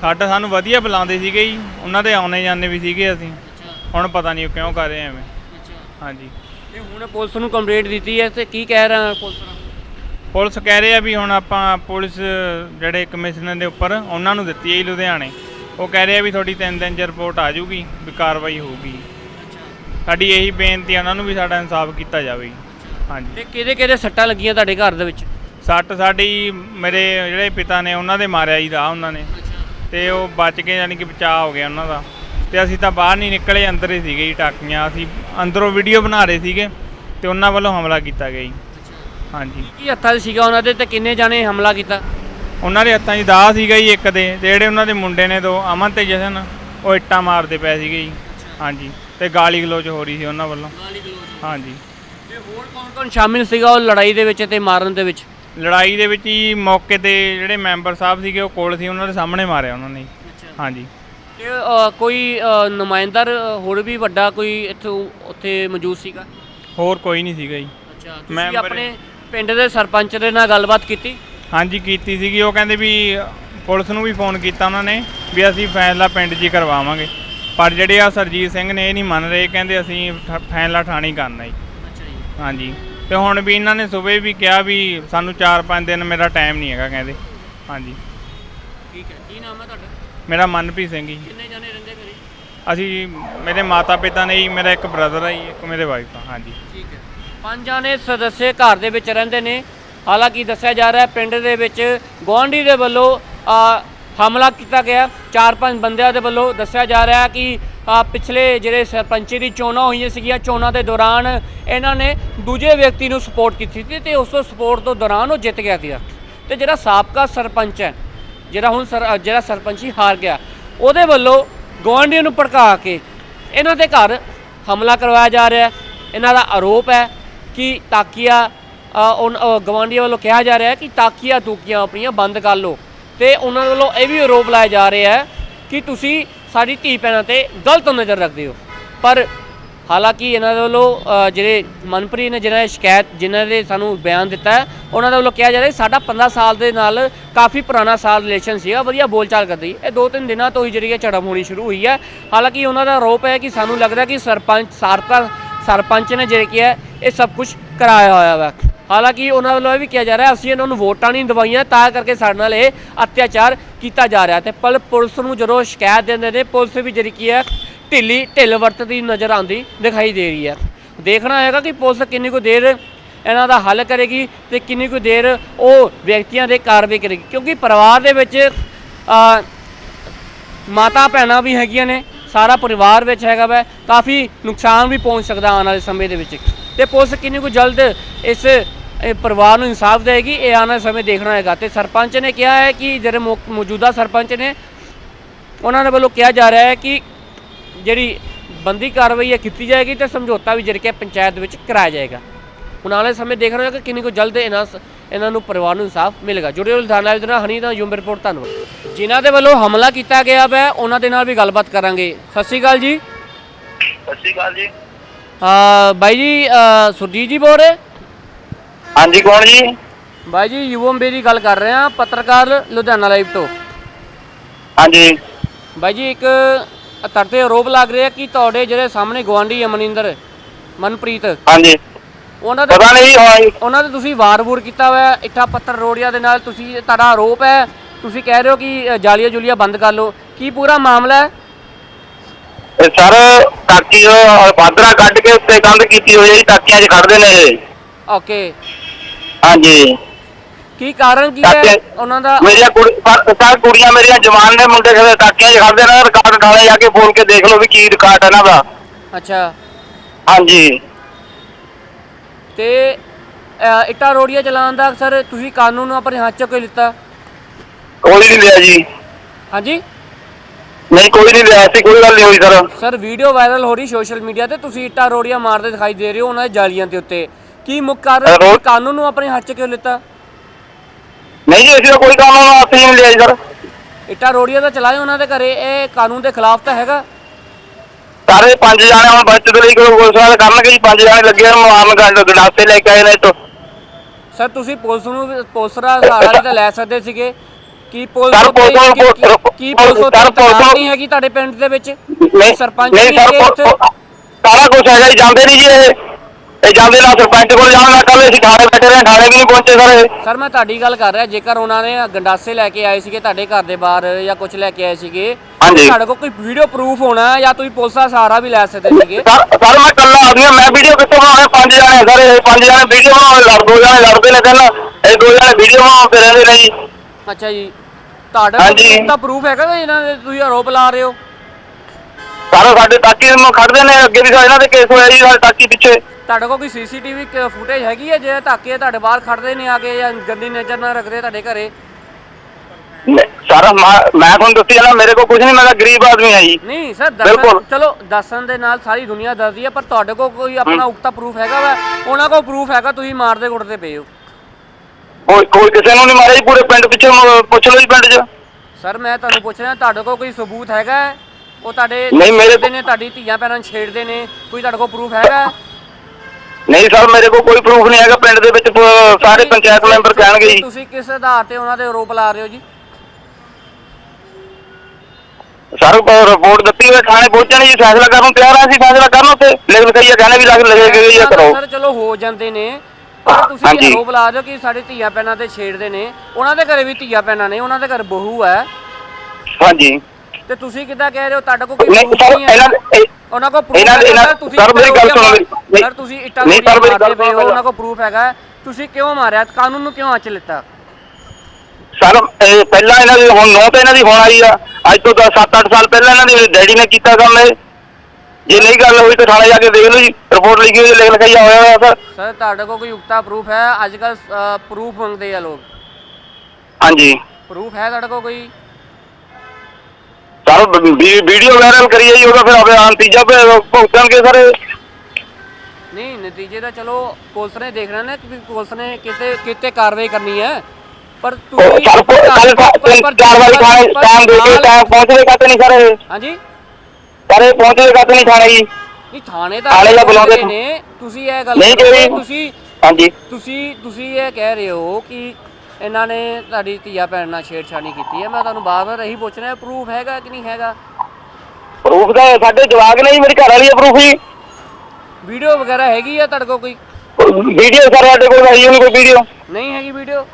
ਸਾਡਾ ਸਾਨੂੰ ਵਧੀਆ ਬੁਲਾਉਂਦੇ ਸੀਗੇ ਜੀ। ਉਹਨਾਂ ਦੇ ਆਉਣੇ ਜਾਂਦੇ ਵੀ ਸੀਗੇ ਅਸੀਂ। ਹੁਣ ਪਤਾ ਨਹੀਂ ਉਹ ਕਿਉਂ ਕਰ ਰਹੇ ਐਵੇਂ। ਹਾਂਜੀ। ਤੇ ਹੁਣ ਪੁਲਿਸ ਨੂੰ ਕੰਪਲੇਂਟ ਦਿੱਤੀ ਹੈ ਤੇ ਕੀ ਕਹਿ ਰਿਹਾ ਪੁਲਿਸ ਪੁਲਿਸ ਕਹਿ ਰਹੇ ਆ ਵੀ ਹੁਣ ਆਪਾਂ ਪੁਲਿਸ ਜਿਹੜੇ ਕਮਿਸ਼ਨਰ ਦੇ ਉੱਪਰ ਉਹਨਾਂ ਨੂੰ ਦਿੱਤੀ ਹੈ ਜੀ ਲੁਧਿਆਣੇ। ਉਹ ਕਹਿ ਰਹੇ ਆ ਵੀ ਤੁਹਾਡੀ ਤਿੰਨ ਦਿਨ 'ਚ ਰਿਪੋਰਟ ਆ ਜਾਊਗੀ ਵੀ ਕਾਰਵਾਈ ਹੋਊਗੀ। ਸਾਡੀ ਇਹੀ ਬੇਨਤੀ ਆ ਉਹਨਾਂ ਨੂੰ ਵੀ ਸਾਡਾ ਇਨਸਾਫ ਕੀਤਾ ਜਾਵੇ। ਹਾਂਜੀ। ਤੇ ਕਿਹਦੇ ਕਿਹਦੇ ਸੱਟਾਂ ਲੱਗੀਆਂ ਤੁਹਾਡੇ ਘਰ ਦੇ ਵਿੱਚ? ਸੱਟ ਸਾਡੀ ਮੇਰੇ ਜਿਹੜੇ ਪਿਤਾ ਨੇ ਉਹਨਾਂ ਦੇ ਮਾਰਿਆ ਜੀ ਰਾਹ ਉਹਨਾਂ ਨੇ। ਤੇ ਉਹ ਬਚ ਕੇ ਯਾਨੀ ਕਿ ਬਚਾਅ ਹੋ ਗਿਆ ਉਹਨਾਂ ਦਾ। ਤੇ ਅਸੀਂ ਤਾਂ ਬਾਹਰ ਨਹੀਂ ਨਿਕਲੇ ਅੰਦਰ ਹੀ ਸੀਗੇ ਜੀ ਟਾਕੀਆਂ ਅਸੀਂ ਅੰਦਰੋਂ ਵੀਡੀਓ ਬਣਾ ਰਹੇ ਸੀਗੇ ਤੇ ਉਹਨਾਂ ਵੱਲੋਂ ਹਮਲਾ ਕੀਤਾ ਗਿਆ ਜੀ। ਹਾਂਜੀ। ਕੀ ਹੱਥਾਂ 'ਚ ਸੀਗਾ ਉਹਨਾਂ ਦੇ ਤੇ ਕਿੰਨੇ ਜਾਣੇ ਹਮਲਾ ਕੀਤਾ? ਉਹਨਾਂ ਦੇ ਹੱਥਾਂ 'ਚ ਦਾਅ ਸੀਗਾ ਜੀ ਇੱਕ ਦੇ ਤੇ ਜਿਹੜੇ ਉਹਨਾਂ ਦੇ ਮੁੰਡੇ ਨੇ ਦੋ ਅਮਨ ਤੇ ਜਸ਼ਨ ਉਹ ਇੱਟਾਂ ਮਾਰਦੇ ਪਏ ਸੀਗੇ ਜੀ। ਹਾਂਜੀ। ਤੇ ਗਾਲੀ ਗਲੋਚ ਹੋ ਰਹੀ ਸੀ ਉਹਨਾਂ ਵੱਲੋਂ। ਹਾਂਜੀ। ਤੇ ਹੋਰ ਕੌਣ ਕੌਣ ਸ਼ਾਮਿਲ ਸੀਗਾ ਉਹ ਲੜਾਈ ਦੇ ਵਿੱਚ ਤੇ ਮਾਰਨ ਦੇ ਵਿੱਚ? ਲੜਾਈ ਦੇ ਵਿੱਚ ਹੀ ਮੌਕੇ ਤੇ ਜਿਹੜੇ ਮੈਂਬਰ ਸਾਹਿਬ ਸੀਗੇ ਉਹ ਕੋਲ ਸੀ ਉਹਨਾਂ ਦੇ ਸਾਹਮਣੇ ਮਾਰਿਆ ਉਹਨਾਂ ਨੇ। ਹਾਂਜੀ। ਤੇ ਅ, ਕੋਈ ਅ, ਨੁਮਾਇੰਦਰ ਹੋਰ ਵੀ ਵੱਡਾ ਕੋਈ ਇੱਥੋਂ ਉੱਥੇ ਮੌਜੂਦ ਸੀਗਾ? ਹੋਰ ਕੋਈ ਨਹੀਂ ਸੀਗਾ ਜੀ। ਅੱਛਾ ਆਪਣੇ ਪਿੰਡ ਦੇ ਸਰਪੰਚ ਦੇ ਨਾਲ ਗੱਲਬਾਤ ਕੀਤੀ? ਹਾਂਜੀ ਕੀਤੀ ਸੀਗੀ। ਉਹ ਕਹਿੰਦੇ ਵੀ ਪੁਲਿਸ ਨੂੰ ਵੀ ਫੋਨ ਕੀਤਾ ਉਹਨਾਂ ਨੇ ਵੀ ਅਸੀਂ ਫੈਸਲਾ ਪਿੰਡ 'ਚ ਹੀ ਕਰਵਾਵਾਂਗੇ। ਪਰ ਜਿਹੜੇ ਆ ਸਰਜੀਤ ਸਿੰਘ ਨੇ ਇਹ ਨਹੀਂ ਮੰਨ ਰਹੇ ਕਹਿੰਦੇ ਅਸੀਂ ਠ- ਫੈਸਲਾ ਠਾਣੀ ਕਰਨਾ ਜੀ। ਅੱਛਾ ਜੀ। ਹਾਂਜੀ। ਤੇ ਹੁਣ ਵੀ ਇਹਨਾਂ ਨੇ ਸਵੇਰੇ ਵੀ ਕਿਹਾ ਵੀ ਸਾਨੂੰ 4-5 ਦਿਨ ਮੇਰਾ ਟਾਈਮ ਨਹੀਂ ਹੈਗਾ ਕਹਿੰਦੇ। ਹਾਂਜੀ। ਠੀਕ ਹੈ। ਕੀ ਨਾਮ ਹੈ ਤੁਹਾਡਾ? ਮੇਰਾ ਮਨਪ੍ਰੀਤ ਸਿੰਘ ਜੀ। ਕਿੰਨੇ ਜਾਣੇ ਰਹਿੰਦੇ ਘਰੇ? ਅਸੀਂ ਮੇਰੇ ਮਾਤਾ ਪਿਤਾ ਨੇ ਜੀ ਮੇਰਾ ਇੱਕ ਬ੍ਰਦਰ ਹੈ ਜੀ ਇੱਕ ਮੇਰੇ ਵਾਈਫ ਆ ਹਾਂਜੀ। ਠੀਕ ਹੈ। ਪੰਜ ਜਾਣੇ ਸਦੱਸਿਆ ਘਰ ਦੇ ਵਿੱਚ ਰਹਿੰਦੇ ਨੇ। ਹਾਲਾਂਕਿ ਦੱਸਿਆ ਜਾ ਰਿਹਾ ਹੈ ਪਿੰਡ ਦੇ ਵਿੱਚ ਗੁਆਂਢੀ ਦੇ ਵੱਲੋਂ ਹਮਲਾ ਕੀਤਾ ਗਿਆ। ਚਾਰ ਪੰਜ ਬੰਦਿਆਂ ਦੇ ਵੱਲੋਂ ਦੱਸਿਆ ਜਾ ਰਿਹਾ ਕਿ ਪਿਛਲੇ ਜਿਹੜੇ ਸਰਪੰਚੀ ਦੀ ਚੋਣਾਂ ਹੋਈਆਂ ਸੀਗੀਆਂ ਚੋਣਾਂ ਦੇ ਦੌਰਾਨ ਇਹਨਾਂ ਨੇ ਦੂਜੇ ਵਿਅਕਤੀ ਨੂੰ ਸਪੋਰਟ ਕੀਤੀ ਸੀ ਤੇ ਉਸ ਸਪੋਰਟ ਤੋਂ ਦੌਰਾਨ ਉਹ ਜਿੱਤ ਗਿਆ ਸੀ ਤੇ ਜਿਹੜਾ ਸਾਬਕਾ ਸਰਪੰਚ ਹੈ ਜਿਹੜਾ ਹੁਣ ਸਰ ਅ, ਜਿਹੜਾ ਸਰਪੰਚੀ ਹਾਰ ਗਿਆ ਉਹਦੇ ਵੱਲੋਂ ਗੁਆਂਢੀਆਂ ਨੂੰ ਭੜਕਾ ਕੇ ਇਹਨਾਂ ਦੇ ਘਰ ਹਮਲਾ ਕਰਵਾਇਆ ਜਾ ਰਿਹਾ ਹੈ। ਇਹਨਾਂ ਦਾ ਆਰੋਪ ਹੈ ਕਿ ਤਾਕੀਆ ਉਹ ਉਨ ਗਵਾਂਢੀਆਂ ਵੱਲੋਂ ਕਿਹਾ ਜਾ ਰਿਹਾ ਹੈ ਕਿ ਤਾਕੀਆ ਤੂਕੀਆਂ ਆਪਣੀਆਂ ਬੰਦ ਕਰ ਲਓ। ਤੇ ਉਹਨਾਂ ਵੱਲੋਂ ਇਹ ਵੀ ਆਰੋਪ ਲਾਇਆ ਜਾ ਰਿਹਾ ਹੈ ਕਿ ਤੁਸੀਂ ਸਾਡੀ ਧੀ ਭੈਣਾਂ ਤੇ ਗਲਤ ਨਜ਼ਰ ਰੱਖਦੇ ਹੋ। ਪਰ ਹਾਲਾਂਕਿ ਇਹਨਾਂ ਦੇ ਵੱਲੋਂ ਜਿਹੜੇ ਮਨਪ੍ਰੀਤ ਨੇ ਜਿਹਨਾਂ ਸ਼ਿਕਾਇਤ ਜਿਨ੍ਹਾਂ ਦੇ ਸਾਨੂੰ ਬਿਆਨ ਦਿੱਤਾ ਉਹਨਾਂ ਦੇ ਵੱਲੋਂ ਕਿਹਾ ਜਾ ਰਿਹਾ ਸਾਡਾ 15 ਸਾਲ ਦੇ ਨਾਲ ਕਾਫੀ ਪੁਰਾਣਾ ਸਾਲ ਰਿਲੇਸ਼ਨ ਸੀਗਾ, ਵਧੀਆ ਬੋਲਚਾਲ ਕਰਦੀ ਇਹ ਦੋ ਤਿੰਨ ਦਿਨਾਂ ਤੋਂ ਹੀ ਜਿਹੜੀ ਹੈ ਝੜਪ ਹੋਣੀ ਸ਼ੁਰੂ ਹੋਈ ਹੈ। ਹਾਲਾਂਕਿ ਉਹਨਾਂ ਦਾ ਆਰੋਪ ਹੈ ਕਿ ਸਾਨੂੰ ਲੱਗਦਾ ਕਿ ਸਰਪੰਚ ਸਾਰਕਾ ਸਰਪੰਚ ਨੇ ਜਿਹੜੇ ਕੀ ਹੈ ਇਹ ਸਭ ਕੁਝ ਕਰਾਇਆ ਹੋਇਆ ਵਾ। ਹਾਲਾਂਕਿ ਉਹਨਾਂ ਵੱਲੋਂ ਇਹ ਵੀ ਕਿਹਾ ਜਾ ਰਿਹਾ, ਅਸੀਂ ਇਹਨਾਂ ਨੂੰ ਵੋਟਾਂ ਨਹੀਂ ਦਵਾਈਆਂ, ਤਾਂ ਕਰਕੇ ਸਾਡੇ ਨਾਲ ਇਹ ਅਤਿਆਚਾਰ ਕੀਤਾ ਜਾ ਰਿਹਾ ਤੇ ਪਲ ਪੁਲਿਸ ਨੂੰ ਜਦੋਂ ਸ਼ਿਕਾਇਤ ਦਿੰਦੇ ਨੇ, ਪੁਲਿਸ ਵੀ ਜਿਹੜੀ ਕੀ ਹੈ, ਢਿੱਲੀ ਢਿੱਲ ਵਰਤਦੀ ਨਜ਼ਰ ਆਉਂਦੀ ਦਿਖਾਈ ਦੇ ਰਹੀ ਹੈ। ਦੇਖਣਾ ਹੈਗਾ ਕਿ ਪੁਲਿਸ ਕਿੰਨੀ ਕੁ ਦੇਰ ਇਹਨਾਂ ਦਾ ਹੱਲ ਕਰੇਗੀ ਤੇ ਕਿੰਨੀ ਕੁ ਦੇਰ ਉਹ ਵਿਅਕਤੀਆਂ ਦੇ ਕਾਰਵਾਈ ਕਰੇਗੀ, ਕਿਉਂਕਿ ਪਰਿਵਾਰ ਦੇ ਵਿੱਚ ਮਾਤਾ ਭੈਣਾਂ ਵੀ ਹੈਗੀਆਂ ਨੇ, ਸਾਰਾ ਪਰਿਵਾਰ ਵਿੱਚ ਹੈਗਾ ਵੈ, ਕਾਫੀ ਨੁਕਸਾਨ ਵੀ ਪਹੁੰਚ ਸਕਦਾ ਆਉਣ ਵਾਲੇ ਸਮੇਂ ਦੇ ਵਿੱਚ। ਤੇ ਪੁਲਿਸ ਕਿੰਨੀ ਕੁ ਜਲਦ ਇਸ ਪਰਿਵਾਰ ਨੂੰ ਇਨਸਾਫ ਦੇਗੀ ਇਹ ਆਉਣ ਵਾਲੇ ਸਮੇਂ ਦੇਖਣਾ ਹੈਗਾ ਤੇ ਸਰਪੰਚ ਨੇ ਕਿਹਾ ਹੈ ਕਿ ਜਿਹੜੇ ਮੌਜੂਦਾ ਸਰਪੰਚ ਨੇ ਉਹਨਾਂ ਦੇ ਵੱਲੋਂ ਕਿਹਾ ਜਾ ਰਿਹਾ ਹੈ ਕਿ ਜਿਹੜੀ ਬੰਦੀ ਕਾਰਵਾਈ ਹੈ ਕੀਤੀ ਜਾਏਗੀ ਤੇ ਸਮਝੌਤਾ ਵੀ ਜਿਹੜੇ ਕਿ ਪੰਚਾਇਤ ਵਿੱਚ ਕਰਾਇਆ ਜਾਏਗਾ। ਹੁਣ ਵਾਲੇ ਸਮੇਂ ਦੇਖ ਰਹੇ ਹੋ ਕਿ ਕਿੰਨੀ ਕੋ ਜਲਦ ਇਹਨਾਂ ਇਹਨਾਂ ਨੂੰ ਪਰਿਵਾਰ ਨੂੰ ਇਨਸਾਫ ਮਿਲੇਗਾ। ਜੁੜੇ ਹੋ ਲੁਧਿਆਣਾ ਨਾਲ ਹਨੀ ਦਾ ਯੂਮ ਰਿਪੋਰਟ ਧੰਨਵਾਦ। ਜਿਨ੍ਹਾਂ ਦੇ ਵੱਲੋਂ ਹਮਲਾ ਕੀਤਾ ਗਿਆ ਹੈ ਉਹਨਾਂ ਦੇ ਨਾਲ ਵੀ ਗੱਲਬਾਤ ਕਰਾਂਗੇ। ਸਤਿ ਸ਼੍ਰੀ ਅਕਾਲ ਜੀ। ਸਤਿ ਸ਼੍ਰੀ ਅਕਾਲ ਜੀ। ਅ, ਬਾਈ ਜੀ ਸੁਰਜੀਤ ਜੀ ਬੋਲ ਰਹੇ? ਹਾਂਜੀ ਕੌਣ ਜੀ? ਬਾਈ ਜੀ ਯੂਵਮ ਬੇਰੀ ਗੱਲ ਕਰ ਰਹੇ ਹਾਂ ਪੱਤਰਕਾਰ ਲੁਧਿਆਣਾ ਲਾਈਵ ਤੋਂ। ਹਾਂਜੀ। ਬਾਈ ਜੀ ਇੱਕ ਤਰਤੇ ਆਰੋਪ ਲੱਗ ਰਿਹਾ ਕਿ ਤੁਹਾਡੇ ਜਿਹੜੇ ਸਾਹਮਣੇ ਗਵਾਂਢੀ ਹੈ ਮਨਿੰਦਰ ਮਨਪ੍ਰੀਤ ਹਾਂਜੀ। ਉਹਨਾਂ ਦੇ ਪਤਾ ਨਹੀਂ ਹਾਂ ਜੀ। ਉਹਨਾਂ ਦੇ ਤੁਸੀਂ ਵਾਰ-ਵੂਰ ਕੀਤਾ ਹੋਇਆ ਇੱਟਾਂ ਪੱਥਰ ਰੋੜੀਆਂ ਦੇ ਨਾਲ ਤੁਸੀਂ ਤੁਹਾਡਾ ਆਰੋਪ ਹੈ ਤੁਸੀਂ ਕਹਿ ਰਹੇ ਹੋ ਕਿ ਜਾਲੀਆਂ ਜੁਲੀਆਂ ਬੰਦ ਕਰ ਲਓ। ਕੀ ਪੂਰਾ ਮਾਮਲਾ ਹੈ? ਇਹ ਸਰ ਟਾਕੀ ਬਾਦਰਾ ਕੱਢ ਕੇ ਉੱਤੇ ਕੰਧ ਕੀਤੀ ਹੋਈ ਹੈ ਜੀ ਟਾਕੀਆਂ 'ਚ ਖੜਦੇ ਨੇ ਇਹ। ਓਕੇ। ਹਾਂਜੀ। ਕੀ ਕਾਰਨ ਕੀ ਹੈ ਉਹਨਾਂ ਦਾ? ਮੇਰੀਆਂ ਕੁੜੀ ਸਰ ਸਰ ਕੁੜੀਆਂ ਮੇਰੀਆਂ ਜਵਾਨ ਨੇ ਮੁੰਡੇ ਖੜੇ ਟਾਕੀਆਂ 'ਚ ਖੜਦੇ ਨੇ ਰਿਕਾਰਡ ਉਠਾਲੇ ਜਾ ਕੇ ਫੋਨ ਕੇ ਦੇਖ ਲਓ ਵੀ ਕੀ ਰਿਕਾਰਡ ਹੈ ਇਹਨਾਂ ਦਾ। ਅੱਛਾ। ਹਾਂਜੀ। ਤੇ ਅ, ਇੱਟਾਂ ਰੋੜੀਆਂ ਚਲਾਉਣ ਦਾ ਸਰ ਤੁਸੀਂ ਕਾਨੂੰਨ ਨੂੰ ਆਪਣੇ ਹੱਥ 'ਚ ਕਿਉਂ ਲਿੱਤਾ? ਕੋਈ ਨਹੀਂ ਲਿਆ ਜੀ। ਹਾਂਜੀ? ਨਹੀਂ ਕੋਈ ਨਹੀਂ ਲਿਆ ਸੀ ਕੋਈ ਗੱਲ ਨਹੀਂ ਹੋਈ ਸਰ। ਸਰ ਵੀਡੀਓ ਵਾਇਰਲ ਹੋ ਰਹੀ ਸੋਸ਼ਲ ਮੀਡੀਆ ਤੇ ਤੁਸੀਂ ਇੱਟਾਂ ਰੋੜੀਆਂ ਮਾਰਦੇ ਦਿਖਾਈ ਦੇ ਰਹੇ ਹੋ ਉਹਨਾਂ ਦੇ ਜਾਲੀਆਂ ਦੇ ਉੱਤੇ। ਕੀ ਮੁੱਖ ਕਾਰਨ ਤੁਸੀਂ ਕਾਨੂੰਨ ਨੂੰ ਆਪਣੇ ਹੱਥ 'ਚ ਕਿਉਂ ਲਿੱਤਾ? ਨਹੀਂ ਜੀ ਅਸੀਂ ਤਾਂ ਕੋਈ ਕਾਨੂੰਨ ਹੀ ਨਹੀਂ ਲਿਆ ਜੀ ਸਰ। ਇੱਟਾਂ ਰੋੜੀਆਂ ਤਾਂ ਚਲਾਏ ਉਹਨਾਂ ਦੇ ਘਰੇ ਇਹ ਕਾਨੂੰਨ ਦੇ ਖਿਲਾਫ ਤਾਂ ਹੈਗਾ? ਸਾਰੇ ਪੰਜ ਜਾਣੇ ਹੁਣ ਬਚਤ ਦੇ ਲਈ ਕੋਈ ਪੁਲਿਸ ਵਾਲੇ ਕਰਨਗੇ ਜੀ ਪੰਜ ਜਾਣੇ ਲੱਗੇ ਨੇ ਮਾਰਨ ਗੰਡ ਗੰਡਾਸੇ ਲੈ ਕੇ ਆਏ ਨੇ ਇੱਥੋਂ। ਸਰ ਤੁਸੀਂ ਪੁਲਿਸ ਨੂੰ ਵੀ- ਪੁਲਿਸ ਦਾ ਸਹਾਰਾ ਵੀ ਤਾਂ ਲੈ ਸਕਦੇ ਸੀਗੇ। ਕੀ ਪੁਲਿਸ ਸਰ, ਪੁਲਿਸ ਕੀ- ਪੁਲਿਸ- ਸਰ, ਨਹੀਂ ਹੈਗੀ ਤੁਹਾਡੇ ਪਿੰਡ ਦੇ ਵਿੱਚ? ਸਰਪੰਚ ਨਹੀਂ ਸਰ ਕੁਝ ਹੈਗਾ ਜਾਂਦੇ ਨਹੀਂ ਜੀ ਇਹ। ਜਾਂਦੇ ਨਾ ਸਰਪੰਚ ਕੋਲ ਜਾਣਾ ਕੱਲ ਅਸੀਂ ਥਾਣੇ ਬੈਠੇ ਰਹੇ ਥਾਣੇ ਵੀ ਨਹੀਂ ਪਹੁੰਚੇ ਸਰ। ਸਰ ਮੈਂ ਤੁਹਾਡੀ ਗੱਲ ਕਰ ਰਿਹਾ ਜੇਕਰ ਉਹਨਾਂ ਨੇ ਗੰਡਾਸੇ ਲੈ ਕੇ ਆਏ ਸੀਗੇ ਤੁਹਾਡੇ ਘਰ ਦੇ ਬਾਹਰ ਜਾਂ ਕੁਝ ਲੈ ਕੇ ਆਏ ਸੀਗੇ ਹਾਂਜੀ। ਤੁਹਾਡੇ ਕੋਲ ਕੋਈ ਵੀਡੀਓ ਪ੍ਰੂਫ ਹੋਣਾ ਜਾਂ ਤੁਸੀਂ ਪੁਲਿਸ ਦਾ ਸਹਾਰਾ ਵੀ ਲੈ ਸਕਦੇ ਸੀਗੇ? ਸਰ ਸਰ ਮੈਂ ਕੱਲਾ ਆਦਮੀ ਹਾਂ, ਮੈਂ ਵੀਡੀਓ ਕਿੱਥੋਂ ਬਣਾਉਣੇ ਪੰਜ ਜਾਣੇ ਸਰ ਇਹ ਪੰਜ ਜਾਣੇ ਵੀਡੀਓ ਬਣਾਉਣ ਲੜ ਦੋ ਜਾਣੇ ਲੜਦੇ ਨੇ ਤਿੰਨ ਇਹ ਦੋ ਜਾਣੇ ਵੀਡੀਓ ਬਣਾਉਂਦੇ ਰਹਿੰਦੇ ਨੇ ਜੀ। ਅੱਛਾ ਜੀ ਤੁਹਾਡੇ ਕੋਲ ਹਾਂਜੀ। ਤਾਂ ਪ੍ਰੂਫ ਹੈਗਾ ਇਹਨਾਂ ਦੇ ਤੁਸੀਂ ਆਰੋਪ ਲਾ ਰਹੇ ਹੋ? ਸਾਰੇ ਸਾਡੇ ਟਾਕੀ ਨੂੰ ਖੜਦੇ ਨੇ ਅੱਗੇ ਵੀ ਇਹਨਾਂ ਦੇ ਕੇਸ ਹੋਇਆ ਜੀ ਸਾਡੇ ਟਾਕੀ ਪਿੱਛੇ। ਤੁਹਾਡੇ ਕੋਲ ਕੋਈ ਸੀਸੀਟੀਵੀ ਫੁਟੇਜ ਹੈਗੀ ਹੈ ਜੇ ਧਾਕੇ ਤੁਹਾਡੇ ਬਾਹਰ ਖੜਦੇ ਨੇ ਆ ਕੇ ਜਾਂ ਗੰਦੀ ਨਜ਼ਰ ਨਾਲ ਰੱਖਦੇ ਤੁਹਾਡੇ ਘਰੇ? ਸਰ ਮੈਂ ਤੁਹਾਨੂੰ ਦੱਸੀ ਜਾਣਾ ਮੇਰੇ ਕੋਲ ਕੁਝ ਨਹੀਂ ਮੈਂ ਤਾਂ ਗਰੀਬ ਆਦਮੀ ਹਾਂ ਜੀ। ਨਹੀਂ ਸਰ ਬਿਲਕੁਲ। ਚਲੋ ਦੱਸਣ ਦੇ ਨਾਲ ਸਾਰੀ ਦੁਨੀਆ ਦੱਸਦੀ ਹੈ ਪਰ ਤੁਹਾਡੇ ਕੋਲ ਕੋਈ ਆਪਣਾ ਉਕਤਾ ਪ੍ਰੂਫ ਹੈਗਾ ਵਾ? ਉਹਨਾਂ ਕੋਲ ਪ੍ਰੂਫ ਹੈਗਾ ਤੁਸੀਂ ਮਾਰਦੇ ਕੁੱਟਦੇ ਪਏ ਹੋ। ਕੋਈ ਕੋਈ ਕਿਸੇ ਨੂੰ ਨਹੀਂ ਮਾਰਿਆ ਜੀ ਪੂਰੇ ਪਿੰਡ ਪਿੱਛੇ ਪੁੱਛ ਲਓ ਜੀ ਪਿੰਡ 'ਚ। ਸਰ ਮੈਂ ਤੁਹਾਨੂੰ ਪੁੱਛ ਰਿਹਾ ਤੁਹਾਡੇ ਕੋਲ ਕੋਈ ਸਬੂਤ ਹੈਗਾ? ਉਹ ਤੁਹਾਡੇ ਨਹੀਂ, ਮੇਰੇ ਛੇੜਦੇ ਨੇ ਤੁਹਾਡੀ ਧੀਆਂ ਭੈਣਾਂ ਨੂੰ ਛੇੜਦੇ ਨੇ ਕੋਈ ਤੁਹਾਡੇ ਕੋਲ ਪ੍ਰੂਫ ਹੈਗਾ? ਹੈ? ਨਹੀਂ ਸਰ ਮੇਰੇ ਕੋਲ ਕੋਈ ਪ੍ਰੂਫ ਨਹੀਂ ਹੈਗਾ ਪਿੰਡ ਦੇ ਵਿੱਚ ਪ- ਸਾਰੇ ਪੰਚਾਇਤ ਮੈਂਬਰ ਕਹਿਣਗੇ ਜੀ। ਤੁਸੀਂ ਕਿਸ ਆਧਾਰ ਤੇ ਉਹਨਾਂ ਦੇ ਆਰੋਪ ਲਾ ਰਹੇ ਹੋ ਜੀ? ਸਰ ਰਿਪੋਰਟ ਦਿੱਤੀ ਹੋਈ ਥਾਣੇ ਪਹੁੰਚਣ ਜੀ ਫੈਸਲਾ ਕਰਨ ਨੂੰ ਤਿਆਰ ਆ ਸੀ ਫੈਸਲਾ ਕਰਨ ਉੱਤੇ। ਲਿਖ ਲਿਖਾਈਆ ਕਹਿੰਦੇ ਵੀ ਲੱਗ ਲੱਗੇ ਗਈ ਆ ਕਰੋ। ਸਰ ਚਲੋ ਹੋ ਜਾਂਦੇ ਨੇ ਪਰ ਤੁਸੀਂ ਹਾਂਜੀ। ਆਰੋਪ ਲਾ ਰਹੇ ਹੋ ਕਿ ਸਾਡੇ ਧੀਆਂ ਭੈਣਾਂ ਤੇ ਛੇੜਦੇ ਨੇ। ਉਹਨਾਂ ਦੇ ਘਰੇ ਵੀ ਧੀਆਂ ਭੈਣਾਂ ਨੇ ਉਹਨਾਂ ਦੇ ਘਰ ਬਹੂ ਹੈ। ਹਾਂਜੀ। ਤੇ ਤੁਸੀਂ ਕਿੱਦਾਂ ਕਹਿ ਰਹੇ ਹੋ? ਤੁਹਾਡੇ ਕੋਲ ਕੋਈ ਨਹੀਂ ਸਰ ਨਹੀਂ ਹੈ। ਇਹਨਾਂ ਉਹਨਾਂ ਕੋਲ ਪ੍ਰੂਫ ਇਹਨਾਂ ਹੈਗਾ ਇਹਨਾਂ- ਤੁਸੀਂ ਸਰ ਮੇਰੀ ਗੱਲ ਸੁਣੋ ਮੇਰੀ- ਨਹੀਂ- ਸਰ ਤੁਸੀਂ ਇੱਟਾਂ ਨਹੀਂ ਸਰ ਮੇਰੀ ਮਾਰਦੇ ਗੱਲ ਪਏ ਹੋ? ਸੁਣੋ ਉਹਨਾਂ ਕੋਲ ਪ੍ਰੂਫ ਹੈਗਾ। ਤੁਸੀਂ ਕਿਉਂ ਮਾਰਿਆ? ਕਾਨੂੰਨ ਨੂੰ ਕਿਉਂ ਅੱਚ ਲਿੱਤਾ? ਸਰ ਇਹ ਪਹਿਲਾਂ ਇਹਨਾਂ ਦੀ ਹੁਣ ਨੌ ਤੇ ਇਹਨਾਂ ਦੀ ਹੁਣ ਆਈ ਆ। ਅੱਜ ਤੋਂ 7-8 ਸਾਲ ਪਹਿਲਾਂ ਇਹਨਾਂ ਦੇ ਡੈਡੀ ਨੇ ਕੀਤਾ ਕੰਮ ਇਹ। ਜੇ ਨਹੀਂ ਗੱਲ ਹੋਈ ਤਾਂ ਥਾਣੇ ਜਾ ਕੇ ਦੇਖ ਲਓ ਜੀ। ਰਿਪੋਰਟ ਲਿਖੀ ਹੋਈ ਲਿਖ ਲਿਖਾਈਆ ਹੋਇਆ ਹੋਇਆ ਸਰ। ਸਰ ਤੁਹਾਡੇ ਕੋਲ ਕੋਈ ਉਕਤਾ ਪ੍ਰੂਫ ਹੈ? ਅੱਜ ਕੱਲ ਪ੍ਰੂਫ ਮੰਗਦੇ ਆ ਲੋਕ। ਹਾਂਜੀ। ਪ੍ਰੂਫ ਹੈ ਤੁਹਾਡੇ ਕੋਲ ਕੋਈ? ਵੀਡੀਓ ਵਾਇਰਲ ਕਰੀਏ ਜੀ ਉਹਦਾ ਫਿਰ ਆਪੇ ਨਤੀਜਾ ਭੁ- ਭੁਗਤਣਗੇ ਸਰ। ਨਹੀਂ ਨਤੀਜੇ ਤਾਂ ਚਲੋ ਪੁਲਿਸ ਨੇ ਦੇਖਣਾ ਨਾ ਕਿ ਵੀ ਪੁਲਿਸ ਨੇ ਕਿਤੇ ਕਿਤੇ ਕਾਰਵਾਈ ਕਰਨੀ ਹੈ। ਪਰ ਉਹ ਸਰ ਕੱਲ ਤਿੰਨ ਚਾਰ ਵਾਰੀ ਥਾਣੇ ਟਾਈਮ ਦੇ ਕੇ ਟਾਈਮ ਪਹੁੰਚਦੇ ਕਾਤੇ ਨਹੀਂ ਸਰ। ਇਹ ਹਾਂਜੀ? ਸਰ ਇਹ ਪਹੁੰਚਦੇ ਕਾਤੇ ਨਹੀਂ ਥਾਣੇ ਜੀ। ਨਹੀਂ ਥਾਣੇ ਤਾਂ ਥਾਣੇ ਦਾ ਬੁਲਾਉਂਦੇ ਨੇ। ਤੁਸੀਂ ਇਹ ਗੱਲ ਨਹੀਂ ਕਰੋ ਤੁਸੀਂ ਹਾਂਜੀ। ਤੁਸੀਂ ਤੁਸੀਂ ਇਹ ਕਹਿ ਰਹੇ ਹੋ ਕਿ ਇਹਨਾਂ ਨੇ ਤੁਹਾਡੀ ਧੀਆ ਭੈਣ ਨਾਲ ਛੇੜਛਾੜੀ ਕੀਤੀ ਹੈ। ਮੈਂ ਤੁਹਾਨੂੰ ਬਾਰ-ਬਾਰ ਇਹੀ ਪੁੱਛ ਰਿਹਾ ਪ੍ਰੂਫ ਹੈਗਾ ਕਿ ਨਹੀਂ ਹੈਗਾ? ਪ੍ਰੂਫ ਦਾ ਸਾਡੇ ਜਵਾਕ ਨਹੀਂ ਮੇਰੀ ਘਰ ਵਾਲੀ ਪ੍ਰੂਫ ਹੀ। ਵੀਡੀਓ ਵਗੈਰਾ ਹੈਗੀ ਆ ਤੁਹਾਡੇ ਕੋਲ ਕੋਈ? ਵੀਡੀਓ ਸਰ ਸਾਡੇ ਕੋਲ ਨਹੀਂ ਕੋਈ ਵੀਡੀਓ ਨਹੀਂ ਹੈਗੀ ਵੀਡੀਓ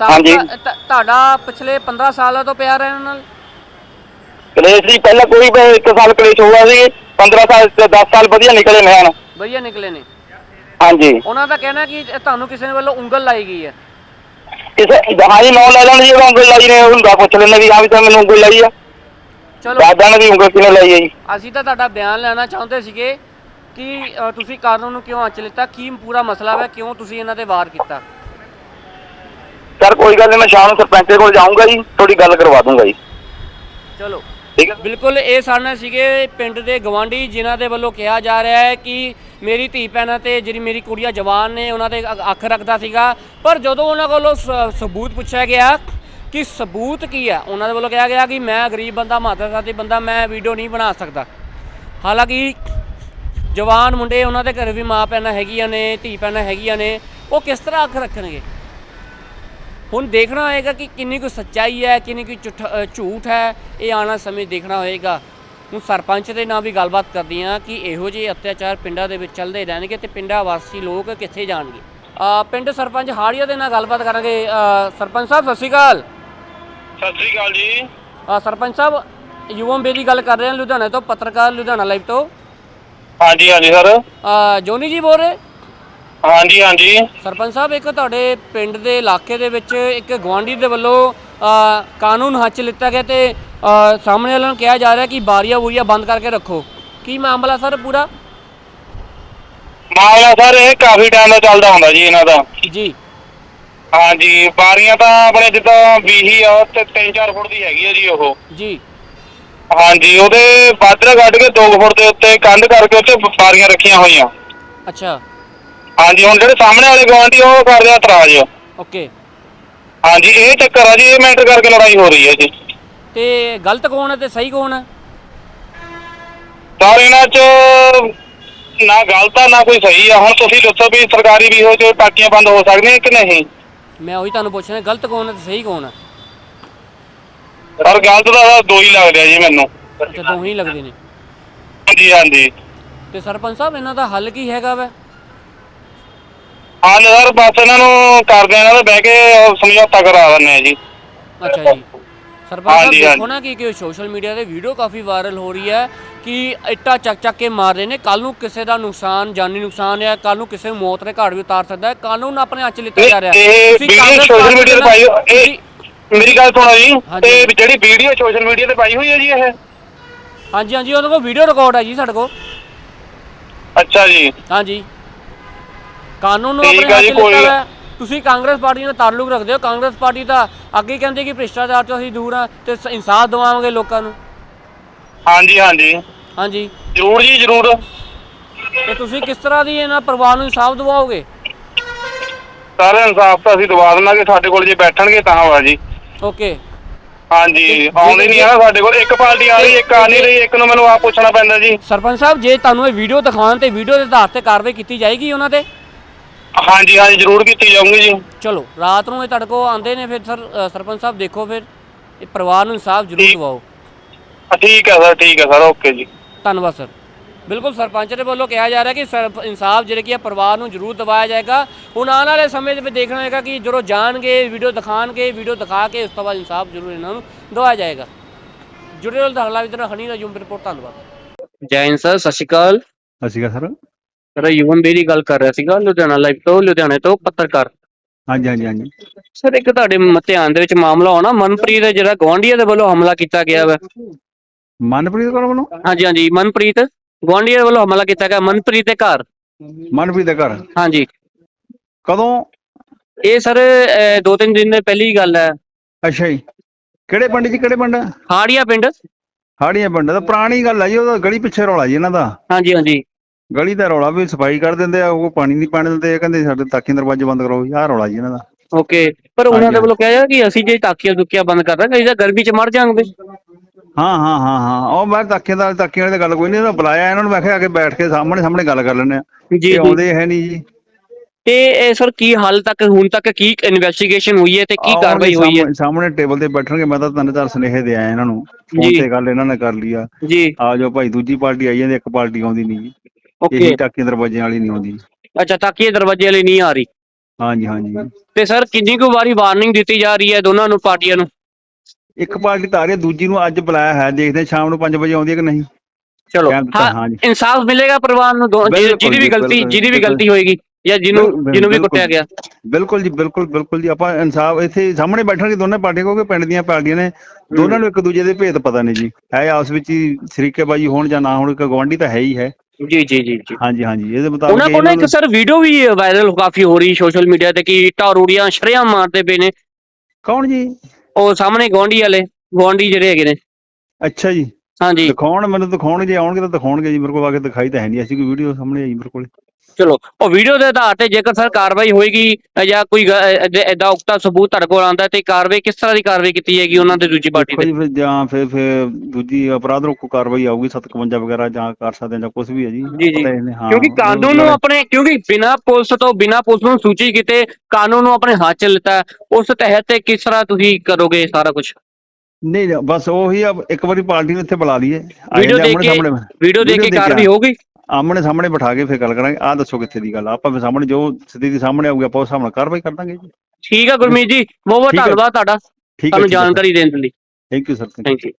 ਹਾਂਜੀ। ਤੁਹਾਡਾ ਪਿਛਲੇ 15 ਸਾਲਾਂ ਤੋਂ ਪਿਆਰ ਹੈ ਇਹਨਾਂ ਨਾਲ? ਕਲੇਸ਼ ਜੀ ਪਹਿਲਾਂ ਕੋਈ ਇੱਕ ਸਾਲ ਕਲੇਸ਼ ਹੋਇਆ ਸੀ 15 ਸਾਲ ਤੇ 10 ਸਾਲ ਵਧੀਆ ਨਿਕਲੇ ਨੇ ਹਨ ਵਧੀਆ ਨਿਕਲੇ ਨੇ। ਹਾਂਜੀ। ਉਹਨਾਂ ਦਾ ਕਹਿਣਾ ਕਿ ਤੁਹਾਨੂੰ ਕਿਸੇ ਵੱਲੋਂ ਉਂਗਲ ਲਾਈ ਗਈ ਹੈ। ਕਿਸੇ ਹਾਂਜੀ ਨੌ ਲੈ ਲੈਣ ਜੀ ਉਹ ਉਂਗਲ ਲਾਈ ਨੇ ਹੁੰਦਾ ਪੁੱਛ ਲੈਣੇ ਵੀ ਹਾਂ ਵੀ ਤਾਂ ਮੈਨੂੰ ਉਂਗਲ ਲਾਈ ਆ। ਚਲੋ। ਦਾਦਾ ਨੇ ਵੀ ਉਂਗਲ ਕਿਵੇਂ ਲਾਈ ਆ ਜੀ? ਅਸੀਂ ਤਾਂ ਤੁਹਾਡਾ ਬਿਆਨ ਲੈਣਾ ਚਾਹੁੰਦੇ ਸੀਗੇ ਕਿ ਅ, ਤੁਸੀਂ ਕਾਨੂੰਨ ਨੂੰ ਕਿਉਂ ਅੱਚ ਲਿੱਤਾ? ਕੀ ਪੂਰਾ ਮਸਲਾ ਹੈ ਕਿਉਂ ਤੁਸੀਂ ਇਹਨਾਂ ਤੇ ਵਾਰ ਕੀਤਾ? ਸਰ ਕੋਈ ਗੱਲ ਨਹੀਂ ਮੈਂ ਸ਼ਾਮ ਨੂੰ ਸਰਪੰਚ ਦੇ ਕੋਲ ਜਾਊਂਗਾ ਜੀ ਥੋੜੀ ਗੱਲ ਕਰਵਾ ਦੂੰਗਾ ਜੀ। ਚਲੋ। ਠੀਕ ਹੈ ਬਿਲਕੁਲ ਇਹ ਸਾਡੇ ਸੀਗੇ ਪਿੰਡ ਦੇ ਗਵਾਂਢੀ ਜਿਨ੍ਹਾਂ ਦੇ ਵੱਲੋਂ ਕਿਹਾ ਜਾ ਰਿਹਾ ਹੈ ਕਿ ਮੇਰੀ ਧੀ ਭੈਣਾਂ ਤੇ ਜਿਹੜੀ ਮੇਰੀ ਕੁੜੀਆਂ ਜਵਾਨ ਨੇ ਉਹਨਾਂ 'ਤੇ ਅ- ਅੱਖ ਰੱਖਦਾ ਸੀਗਾ। ਪਰ ਜਦੋਂ ਉਹਨਾਂ ਕੋਲੋਂ ਸ- ਸਬੂਤ ਪੁੱਛਿਆ ਗਿਆ ਕਿ ਸਬੂਤ ਕੀ ਹੈ ਉਹਨਾਂ ਦੇ ਵੱਲੋਂ ਕਿਹਾ ਗਿਆ ਕਿ ਮੈਂ ਗਰੀਬ ਬੰਦਾ ਮਾਤਰਸਾਤੀ ਬੰਦਾ ਮੈਂ ਵੀਡੀਓ ਨਹੀਂ ਬਣਾ ਸਕਦਾ। ਹਾਲਾਂਕਿ ਜਵਾਨ ਮੁੰਡੇ ਉਹਨਾਂ ਦੇ ਘਰ ਵੀ ਮਾਂ ਭੈਣਾਂ ਹੈਗੀਆਂ ਨੇ ਧੀ ਭੈਣਾਂ ਹੈਗੀਆਂ ਨੇ ਉਹ ਕਿਸ ਤਰ੍ਹਾਂ ਅੱਖ ਰੱਖਣਗੇ? ਹੁਣ ਦੇਖਣਾ ਹੋਏਗਾ ਕਿ ਕਿੰਨੀ ਕੁ ਸੱਚਾਈ ਹੈ ਕਿੰਨੀ ਕੁ ਝੂਠ ਅ, ਝੂਠ ਹੈ ਇਹ ਆਉਣ ਆਉਣਾ ਸਮੇਂ ਦੇਖਣਾ ਹੋਏਗਾ। ਹੁਣ ਸਰਪੰਚ ਦੇ ਨਾਲ ਵੀ ਗੱਲਬਾਤ ਕਰਦੀ ਹਾਂ ਕਿ ਇਹੋ ਜਿਹੇ ਅਤਿਆਚਾਰ ਪਿੰਡਾਂ ਦੇ ਵਿੱਚ ਚੱਲਦੇ ਰਹਿਣਗੇ ਤੇ ਪਿੰਡਾਂ ਵਾਸੀ ਲੋਕ ਕਿੱਥੇ ਜਾਣਗੇ। ਅ, ਪਿੰਡ ਸਰਪੰਚ ਹਾੜੀਆ ਦੇ ਨਾਲ ਗੱਲਬਾਤ ਕਰਾਂਗੇ। ਸਰਪੰਚ ਸਾਹਿਬ ਸਤਿ ਸ਼੍ਰੀ ਅਕਾਲ। ਸਤਿ ਸ੍ਰੀ ਅਕਾਲ ਜੀ। ਸਰਪੰਚ ਸਾਹਿਬ ਯੁਵਮ ਬੇਦੀ ਗੱਲ ਕਰ ਰਹੇ ਹਾਂ ਲੁਧਿਆਣਾ ਤੋਂ ਪੱਤਰਕਾਰ ਲੁਧਿਆਣਾ ਲਾਈਵ ਤੋਂ। ਹਾਂਜੀ ਹਾਂਜੀ ਸਰ। ਜੋਨੀ ਜੀ ਬੋਲ ਰਹੇ? ਹਾਂਜੀ ਹਾਂਜੀ। ਸਰਪੰਚ ਸਾਹਿਬ ਇੱਕ ਤੁਹਾਡੇ ਪਿੰਡ ਦੇ ਇਲਾਕੇ ਦੇ ਵਿੱਚ ਇੱਕ ਗਵਾਂਢੀ ਦੇ ਵੱਲੋਂ ਕਾਨੂੰਨ ਹੱਥ ਲਿੱਤਾ ਗਿਆ ਤੇ ਸਾਹਮਣੇ ਵਾਲਿਆਂ ਨੂੰ ਕਿਹਾ ਜਾ ਰਿਹਾ ਕਿ ਬਾਰੀਆਂ ਬੂਰੀਆਂ ਬੰਦ ਕਰਕੇ ਰੱਖੋ। ਕੀ ਮਾਮਲਾ ਸਰ ਪੂਰਾ? ਮਾਮਲਾ ਸਰ ਇਹ ਕਾਫੀ ਟਾਈਮ ਦਾ ਚੱਲਦਾ ਹੁੰਦਾ ਜੀ ਇਹਨਾਂ ਦਾ। ਜੀ। ਹਾਂਜੀ ਬਾਰੀਆਂ ਤਾਂ ਆਪਣੇ ਜਿੱਦਾਂ 20 ਆ ਤੇ 3-4 ਫੁੱਟ ਦੀ ਹੈਗੀ ਆ ਜੀ ਉਹ। ਜੀ। ਹਾਂਜੀ ਉਹਦੇ ਬਾਦਰ ਕੱਢ ਕੇ 2 ਫੁੱਟ ਦੇ ਉੱਤੇ ਕੰਧ ਕਰਕੇ ਉੱਤੇ ਬਾਰੀਆਂ ਰੱਖੀਆਂ ਹੋਈਆਂ। ਅੱਛਾ। ਹਾਂਜੀ ਹੁਣ ਜਿਹੜੇ ਸਾਹਮਣੇ ਵਾਲੇ ਗਵਾਂਢੀ ਉਹ ਕਰਦੇ ਆ ਇਤਰਾਜ਼। ਓਕੇ। ਹਾਂਜੀ ਇਹ ਚੱਕਰ ਆ ਜੀ ਇਹ ਮੈਟਰ ਕਰਕੇ ਲੜਾਈ ਹੋ ਰਹੀ ਹੈ ਜੀ। ਤੇ ਗਲਤ ਕੌਣ ਹੈ ਤੇ ਸਹੀ ਕੌਣ ਹੈ? ਤਾਂ ਇਹਨਾਂ 'ਚ ਨਾ ਗਲਤ ਆ ਨਾ ਕੋਈ ਸਹੀ ਆ। ਹੁਣ ਤੁਸੀਂ ਦੱਸੋ ਵੀ ਸਰਕਾਰੀ ਵੀ ਹੋ ਜੋ ਟਾਕੀਆਂ ਬੰਦ ਹੋ ਸਕਦੀਆਂ ਕਿ ਨਹੀਂ? ਮੈਂ ਉਹੀ ਤੁਹਾਨੂੰ ਪੁੱਛ ਰਿਹਾ ਗਲਤ ਕੌਣ ਹੈ ਤੇ ਸਹੀ ਕੌਣ ਹੈ? ਸਰ ਗਲਤ ਦਾ ਦੋ ਹੀ ਲੱਗਦੇ ਆ ਜੀ ਮੈਨੂੰ। ਅੱਛਾ ਹੀ ਲੱਗਦੇ ਨੇ। ਹਾਂਜੀ ਹਾਂਜੀ। ਤੇ ਸਰਪੰਚ ਸਾਹਿਬ ਇਹਨਾਂ ਦਾ ਹੱਲ ਕੀ ਹੈਗਾ ਵੈ? ਹਾਂ ਸਰ ਬਸ ਇਹਨਾਂ ਨੂੰ ਕਰਦੇ ਆ ਇਹਨਾਂ ਦੇ ਬਹਿ ਕੇ ਸਮਝੌਤਾ ਕਰਾ ਦਿੰਦੇ ਆ ਜੀ। ਅੱਛਾ ਜੀ। ਸਰਪੰਚ ਸਾਹਿਬ ਹਾਂਜੀ, ਦੇਖੋ। ਨਾ ਕਿ ਕਿ ਸੋਸ਼ਲ ਮੀਡੀਆ ਤੇ ਵੀਡੀਓ ਕਾਫੀ ਵਾਇਰਲ ਹੋ ਰਹੀ ਹੈ ਕਿ ਇੱਟਾਂ ਚੱਕ ਚੱਕ ਕੇ ਮਾਰ ਰਹੇ ਨੇ। ਕੱਲ ਨੂੰ ਕਿਸੇ ਦਾ ਨੁਕਸਾਨ ਜਾਨੀ ਨੁਕਸਾਨ ਹੈ ਕੱਲ ਨੂੰ ਕਿਸੇ ਨੂੰ ਮੌਤ ਦੇ ਘਾਟ ਵੀ ਉਤਾਰ ਸਕਦਾ ਹੈ। ਕਾਨੂੰਨ ਆਪਣੇ ਹੱਥ 'ਚ ਲਿੱਤਾ ਜਾ ਰਿਹਾ। ਇਹ ਤੁਸੀਂ video Congress social party media ਤੇ ਪਾਈ ਹੋ- ਇਹ ਤੁਸੀਂ- ਮੇਰੀ ਗੱਲ ਸੁਣੋ ਜੀ। ਹਾਂਜੀ। ਤੇ ਜਿਹੜੀ ਵੀਡੀਓ ਸੋਸ਼ਲ ਮੀਡੀਆ ਤੇ ਪਾਈ ਹੋਈ ਹੈ ਜੀ ਇਹ? ਹਾਂਜੀ ਹਾਂਜੀ ਉਹਨਾਂ ਕੋਲ ਵੀਡੀਓ ਰਿਕਾਰਡ ਹੈ ਜੀ ਸਾਡੇ ਕੋਲ। ਅੱਛਾ ਜੀ। ਹਾਂਜੀ। ਕਾਨੂੰਨ ਨੂੰ ਠੀਕ ਆਪਣੇ ਆ ਹੱਥ 'ਚ ਜੀ, ਲਿੱਤਾ ਕੋਈ- ਹੋਇਆ ਹੈ। ਤੁਸੀਂ ਕਾਂਗਰਸ ਪਾਰਟੀ ਨਾਲ ਤਾਲੁਕ ਰੱਖਦੇ ਹੋ ਕਾਂਗਰਸ ਪਾਰਟੀ ਤਾਂ ਅੱਗੇ ਕਹਿੰਦੀ ਕਿ ਭ੍ਰਿਸ਼ਟਾਚਾਰ ਤੋਂ ਅਸੀਂ ਦੂਰ ਹਾਂ ਤੇ ਇਨਸਾਫ ਦਿਵਾਵਾਂਗੇ ਲੋਕਾਂ ਨੂੰ। ਹਾਂਜੀ ਹਾਂਜੀ। ਹਾਂਜੀ। ਜ਼ਰੂਰ ਜੀ ਜ਼ਰੂਰ। ਤੇ ਤੁਸੀਂ ਕਿਸ ਤਰ੍ਹਾਂ ਦੀ ਇਹਨਾਂ ਪਰਿਵਾਰ ਨੂੰ ਇਨਸਾਫ ਦਿਵਾਓਗੇ? ਸਾਰੇ ਇਨਸਾਫ ਤਾਂ ਅਸੀਂ ਦਵਾ ਦੇਵਾਂਗੇ ਸਾਡੇ ਕੋਲ ਜੇ ਬੈਠਣਗੇ ਤਾਂ ਵਾ ਜੀ। ਓਕੇ। ਹਾਂਜੀ ਆਉਂਦੇ ਨਹੀਂ ਆ ਸਾਡੇ ਕੋਲ ਇੱਕ ਪਾਰਟੀ ਆ ਰਹੀ ਇੱਕ ਆ ਨਹੀਂ ਰਹੀ ਇੱਕ ਨੂੰ ਮੈਨੂੰ ਆਪ ਪੁੱਛਣਾ ਪੈਂਦਾ ਜੀ। ਸਰਪੰਚ ਸਾਹਿਬ ਜੇ ਤੁਹਾਨੂੰ ਇਹ ਵੀਡੀਓ ਦਿਖਾਉਣ ਤੇ ਵੀਡੀਓ ਦੇ ਆਧਾਰ ਤੇ ਕਾਰਵਾਈ ਕੀਤੀ ਜਾਏਗੀ ਉਹਨਾਂ ਤੇ? ਹਾਂਜੀ ਹਾਂਜੀ ਜ਼ਰੂਰ ਕੀਤੀ ਜਾਊਗੀ ਜੀ। ਚਲੋ ਰਾਤ ਨੂੰ ਇਹ ਤੁਹਾਡੇ ਕੋਲ ਆਉਂਦੇ ਨੇ ਫਿਰ ਸਰ ਅ, ਸਰਪੰਚ ਸਾਹਿਬ ਦੇਖੋ ਫਿਰ। ਇਹ ਪਰਿਵਾਰ ਨੂੰ ਇਨਸਾਫ ਜ਼ਰੂਰ ਠੀਕ। ਦਿਵਾਓ। ਠੀਕ ਹੈ ਸਰ ਠੀਕ ਹੈ ਸਰ ਓਕੇ ਜੀ। ਧੰਨਵਾਦ ਸਰ। ਬਿਲਕੁਲ ਸਰਪੰਚ ਦੇ ਵੱਲੋਂ ਕਿਹਾ ਜਾ ਰਿਹਾ ਕਿ ਸਰਪ- ਇਨਸਾਫ ਜਿਹੜੇ ਕਿ ਹੈ ਪਰਿਵਾਰ ਨੂੰ ਜ਼ਰੂਰ ਦਿਵਾਇਆ ਜਾਏਗਾ। ਹੁਣ ਆਉਣ ਵਾਲੇ ਸਮੇਂ ਦੇ ਵਿੱਚ ਦੇਖਣਾ ਹੋਏਗਾ ਕਿ ਜਦੋਂ ਜਾਣਗੇ ਵੀਡੀਓ ਦਿਖਾਣਗੇ ਵੀਡੀਓ ਦਿਖਾ ਕੇ ਉਸ ਤੋਂ ਬਾਅਦ ਇਨਸਾਫ ਜ਼ਰੂਰ ਇਹਨਾਂ ਨੂੰ ਦਿਵਾਇਆ ਜਾਏਗਾ। ਜੁੜੇ ਰਹੋ ਧਰਲਾ ਵਿਦਰ ਹਨੀ ਦਾ ਜੁਮ ਰਿਪੋਰਟ ਧੰਨਵਾਦ। ਜੈ ਹਿੰਦ ਸਰ ਸਤਿ ਸ਼੍ਰੀ ਅਕਾਲ ਸਰ। ਸਰ ਯੁਵਨ ਬੇਰੀ ਗੱਲ ਕਰ ਰਿਹਾ ਸੀਗਾ ਲੁਧਿਆਣਾ ਲਾਈਵ ਤੋਂ ਲੁਧਿਆਣੇ ਤੋਂ ਪੱਤਰਕਾਰ। ਹਾਂਜੀ ਹਾਂਜੀ ਹਾਂਜੀ। ਸਰ ਇੱਕ ਤੁਹਾਡੇ ਮ- ਧਿਆਨ ਦੇ ਵਿੱਚ ਮਾਮਲਾ ਹੋਣਾ ਮਨਪ੍ਰੀਤ ਦਾ ਜਿਹੜਾ ਗਵਾਂਢੀਆਂ ਦੇ ਵੱਲੋਂ ਹਮਲਾ ਕੀਤਾ ਗਿਆ ਵਾ। ਮਨਪ੍ਰੀਤ ਕੋਲ ਵੱਲੋਂ? ਹਾਂਜੀ ਹਾਂਜੀ ਮਨਪ੍ਰੀਤ। ਗਵਾਂਢੀਆਂ ਦੇ ਵੱਲੋਂ ਹਮਲਾ ਕੀਤਾ ਗਿਆ ਮਨਪ੍ਰੀਤ ਦੇ ਘਰ। ਮਨਪ੍ਰੀਤ ਦੇ ਘਰ? ਹਾਂਜੀ। ਕਦੋਂ? ਇਹ ਸਰ ਅਹ, ਦੋ ਤਿੰਨ ਦਿਨ ਦੇ ਪਹਿਲੀ ਗੱਲ ਹੈ। ਅੱਛਾ ਜੀ। ਕਿਹੜੇ ਪਿੰਡ ਜੀ ਕਿਹੜੇ ਪਿੰਡ? ਹਾੜੀਆ ਪਿੰਡ। ਹਾੜੀਆਂ ਪਿੰਡ ਦਾ ਪੁਰਾਣੀ ਗੱਲ ਆ ਜੀ ਉਹਦਾ ਗਲੀ ਪਿੱਛੇ ਰੌਲਾ ਜੀ ਇਹਨਾਂ ਦਾ। ਹਾਂਜੀ ਹਾਂਜੀ। ਗਲੀ ਦਾ ਰੌਲਾ ਵੀ ਸਫ਼ਾਈ ਕਰ ਦਿੰਦੇ ਆ ਉਹ ਪਾਣੀ ਨਹੀਂ ਪਾਣ ਦਿੰਦੇ ਇਹ ਕਹਿੰਦੇ ਸਾਡੇ ਤਾਕੀ ਦਰਵਾਜ਼ੇ ਬੰਦ ਕਰੋ ਆਹ ਰੌਲਾ ਜੀ ਇਹਨਾਂ ਦਾ। ਓਕੇ ਪਰ ਉਹਨਾਂ ਦੇ ਵੱਲੋਂ ਕਿਹਾ ਜਾ ਕਿ ਅਸੀਂ ਜੇ ਤਾਕੀਆਂ ਦੁਕੀਆਂ ਬੰਦ ਕਰ ਦਾਂਗੇ ਤਾਂ ਗਰਮੀ ਚ ਮਰ ਜਾਵਾਂਗੇ। ਹਾਂ ਹਾਂ ਹਾਂ ਹਾਂ ਉਹ ਮੈਂ ਤਾਕੀਆਂ ਦਾ ਤਾਕੀਆਂ ਵਾਲੀ ਤਾਂ ਗੱਲ ਕੋਈ ਨਹੀਂ ਇਹਨਾਂ ਬੁਲਾਇਆ ਇਹਨਾਂ ਨੂੰ ਮੈਂ ਕਿਹਾ ਆ ਕੇ ਬੈਠ ਕੇ ਸਾਹਮਣੇ ਸਾਹਮਣੇ ਗੱਲ ਕਰ ਲੈਂਦੇ ਆ ਜੀ ਆਉਂਦੇ ਹੈ ਨਹੀਂ ਜੀ। ਤੇ ਇਹ ਸਰ ਕੀ ਹਾਲ ਤੱਕ ਹੁਣ ਤੱਕ ਕੀ ਇਨਵੈਸਟੀਗੇਸ਼ਨ ਹੋਈ ਹੈ ਤੇ ਕੀ ਆਉਣਗੇ ਕਾਰਵਾਈ ਹੋਈ ਹੈ? ਸਾਹਮਣੇ- ਸਾਹਮਣੇ ਟੇਬਲ ਤੇ ਬੈਠਣਗੇ ਮੈਂ ਤਾਂ ਤਿੰਨ ਚਾਰ ਸੁਨੇਹੇ ਦੇ ਆਇਆ ਇਹਨਾਂ ਨੂੰ। ਫੋਨ ਜੀ। ਤੇ ਗੱਲ ਇਹਨਾਂ ਨੇ ਕਰ ਲਈ ਆ। ਜੀ। ਆ ਜਾਓ ਭਾਈ ਦੂਜੀ ਪਾਰਟੀ ਆਈ ਜਾਂਦੀ ਇੱਕ ਪਾਰਟੀ ਆਉਂਦੀ ਨਹੀਂ ਜੀ। ਓਕੇ ਇਹੀ ਟਾਕੀਆਂ ਦਰਵਾਜ਼ਿਆਂ ਵਾਲੀ ਨਹੀਂ ਆਉਂਦੀ। ਅੱਛਾ ਤਾਕੀਏ ਦਰਵਾਜ਼ੇ ਵਾਲੀ ਨਹੀਂ ਆ ਰਹੀ। ਹਾਂਜੀ ਹਾਂਜੀ। ਤੇ ਸਰ ਕਿੰਨੀ ਕੁ ਵਾਰੀ ਵਾਰਨਿੰਗ ਦਿੱਤੀ ਜਾ ਰਹੀ ਹੈ ਦੋਨਾਂ ਨੂੰ ਪਾਰਟੀਆਂ ਨੂੰ? ਇੱਕ ਪਾਰਟੀ ਤਾਂ ਆ ਰਹੀ ਹੈ ਦੂਜੀ ਨੂੰ ਅੱਜ ਬੁਲਾਇਆ ਹੈ ਦੇਖਦੇ ਹਾਂ ਸ਼ਾਮ ਨੂੰ 5 ਵਜੇ ਆਉਂਦੀ ਹੈ ਕਿ ਨਹੀਂ। ਚਲੋ ਦਿੱਤਾ, ਹਾਂ ਹਾਂਜੀ। ਇਨਸਾਫ ਮਿਲੇਗਾ ਪਰਿਵਾਰ ਨੂੰ ਦੋ- ਜਿਹਦੀ ਬਿਲਕੁਲ ਜਿਹਦੀ ਵੀ ਜੀ, ਗਲਤੀ ਬਿਲਕੁਲ, ਜਿਹਦੀ ਵੀ ਬਿਲਕੁਲ। ਗਲਤੀ ਹੋਏਗੀ। ਜਾਂ ਜਿਹਨੂੰ ਜਿਹਨੂੰ ਵੀ ਬਿਲਕੁਲ। ਕੁੱਟਿਆ ਗਿਆ। ਬਿਲਕੁਲ ਜੀ ਬਿਲਕੁਲ ਬਿਲਕੁਲ ਜੀ। ਆਪਾਂ ਇਨਸਾਫ ਇੱਥੇ ਸਾਹਮਣੇ ਬੈਠਣਗੇ ਦੋਨੇ ਪਾਰਟੀਆਂ ਕਿਉਂਕਿ ਪਿੰਡ ਦੀਆਂ ਪਾਰਟੀਆਂ ਨੇ। ਦੋਨਾਂ ਨੂੰ ਇੱਕ ਦੂਜੇ ਦੇ ਭੇਦ ਪਤਾ ਨਹੀਂ ਜੀ। ਹੈ ਆਪਸ ਵਿੱਚ ਹੀ ਸ਼ਰੀਕੇਬਾਜੀ ਹੋਣ ਜਾਂ ਨਾ ਹੋਣ ਇੱਕ ਗਵਾਂਢੀ ਤਾਂ ਹੈ ਹੀ ਹੈ। ਜੀ ਜੀ ਜੀ ਜੀ। ਹਾਂਜੀ ਹਾਂਜੀ ਇਹਦੇ ਮੁਤਾਬਕ ਉਹਨਾਂ ਕੋਲ ਇਹਨਾਂ ਇੱਕ ਸਰ ਵੀਡੀਓ ਵੀ ਵਾਇਰਲ ਕਾਫੀ ਹੋ ਰਹੀ ਸੋਸ਼ਲ ਮੀਡੀਆ ਤੇ ਕਿ ਇੱਟਾਂ ਰੂੜੀਆਂ ਸ਼ਰਿਆਂ ਮਾਰਦੇ ਪਏ ਨੇ। ਕੌਣ ਜੀ? ਉਹ ਸਾਹਮਣੇ ਗਵਾਂਢੀ ਵਾਲੇ ਗਵਾਂਢੀ ਜਿਹੜੇ ਹੈਗੇ ਨੇ। ਅੱਛਾ ਜੀ। ਹਾਂਜੀ। ਦਿਖਾਉਣ ਮੈਨੂੰ ਦਿਖਾਉਣ ਜੇ ਆਉਣਗੇ ਤਾਂ ਦਿਖਾਉਣਗੇ ਜੀ ਮੇਰੇ ਕੋਲ ਆ ਕੇ ਦਿਖਾਈ ਤਾਂ ਹੈ ਨਹੀਂ। ਅਸੀਂ ਕੋਈ ਵੀਡੀਓ ਸਾਹਮਣੇ ਆਈ ਮੇਰੇ ਕੋਲ। ਚਲੋ ਉਹ ਵੀਡੀਓ ਦੇ ਆਧਾਰ ਤੇ ਜੇਕਰ ਸਰ ਕਾਰਵਾਈ ਹੋਏਗੀ ਜਾਂ ਕੋਈ ਐਦਾ ਉਕਤਾ ਸਬੂਤ ਤੁਹਾਡੇ ਕੋਲ ਆਉਂਦਾ ਤੇ ਕਾਰਵਾਈ ਕਿਸ ਤਰ੍ਹਾਂ ਦੀ ਕਾਰਵਾਈ ਕੀਤੀ ਜਾਏਗੀ ਉਹਨਾਂ ਦੇ ਦੂਜੀ ਪਾਰਟੀ ਤੇ? ਜੀ ਫਿਰ ਜਾਂ ਫਿਰ ਫਿਰ ਦੂਜੀ ਅਪਰਾਧ ਰੋਕੂ ਕਾਰਵਾਈ ਆਊਗੀ 751 ਵਗੈਰਾ ਜਾਂ ਕਰ ਸਕਦੇ ਜਾਂ ਕੁਝ ਵੀ ਹੈ ਜੀ। ਕਿਉਂਕਿ ਕਾਨੂੰਨ ਨੂੰ ਆਪਣੇ ਕਿਉਂਕਿ ਬਿਨਾਂ ਪੁਲਿਸ ਤੋਂ ਬਿਨਾਂ ਪੁਲਿਸ ਨੂੰ ਸੂਚੀ ਕੀਤੇ ਕਾਨੂੰਨ ਨੂੰ ਆਪਣੇ ਹੱਥ 'ਚ ਲਿੱਤਾ ਉਸ ਤਹਿਤ ਤੇ ਕਿਸ ਤਰ੍ਹਾਂ ਤੁਸੀਂ ਕਰੋਗੇ ਸਾਰਾ ਕੁਝ ਨਹੀਂ ਬਸ ਉਹੀ ਆ ਇੱਕ ਵਾਰੀ ਪਾਰਟੀ ਨੂੰ ਇੱਥੇ ਬੁਲਾ ਲਈਏ। ਆ ਵੀਡੀਓ ਦੇਖ ਕੇ ਸਾਹਮਣੇ। ਵੀਡੀਓ ਦੇਖ ਕੇ ਕਾਰਵਾਈ ਆ। ਹੋਊਗੀ? ਆਮਣੇ ਸਾਹਮਣੇ ਬਿਠਾ ਕੇ ਫਿਰ ਗੱਲ ਕਰਾਂਗੇ। ਆਹ ਦੱਸੋ ਕਿੱਥੇ ਦੀ ਗੱਲ ਆ। ਆਪਾਂ ਫਿਰ ਸਾਹਮਣੇ ਜੋ ਸਥਿਤੀ ਸਾਹਮਣੇ ਆਊਗੀ ਆਪਾਂ ਉਸ ਨਾਲ ਕਾਰਵਾਈ ਕਰ ਦਾਂਗੇ ਜੀ। ਠੀਕ ਹੈ ਗੁਰਮੀਤ ਜੀ। ਬਹੁਤ ਬਹੁਤ। ਧੰਨਵਾਦ ਤੁਹਾਡਾ। ਸਾਨੂੰ ਜਾਣਕਾਰੀ ਦੇਣ ਲਈ। Thank you sir thank you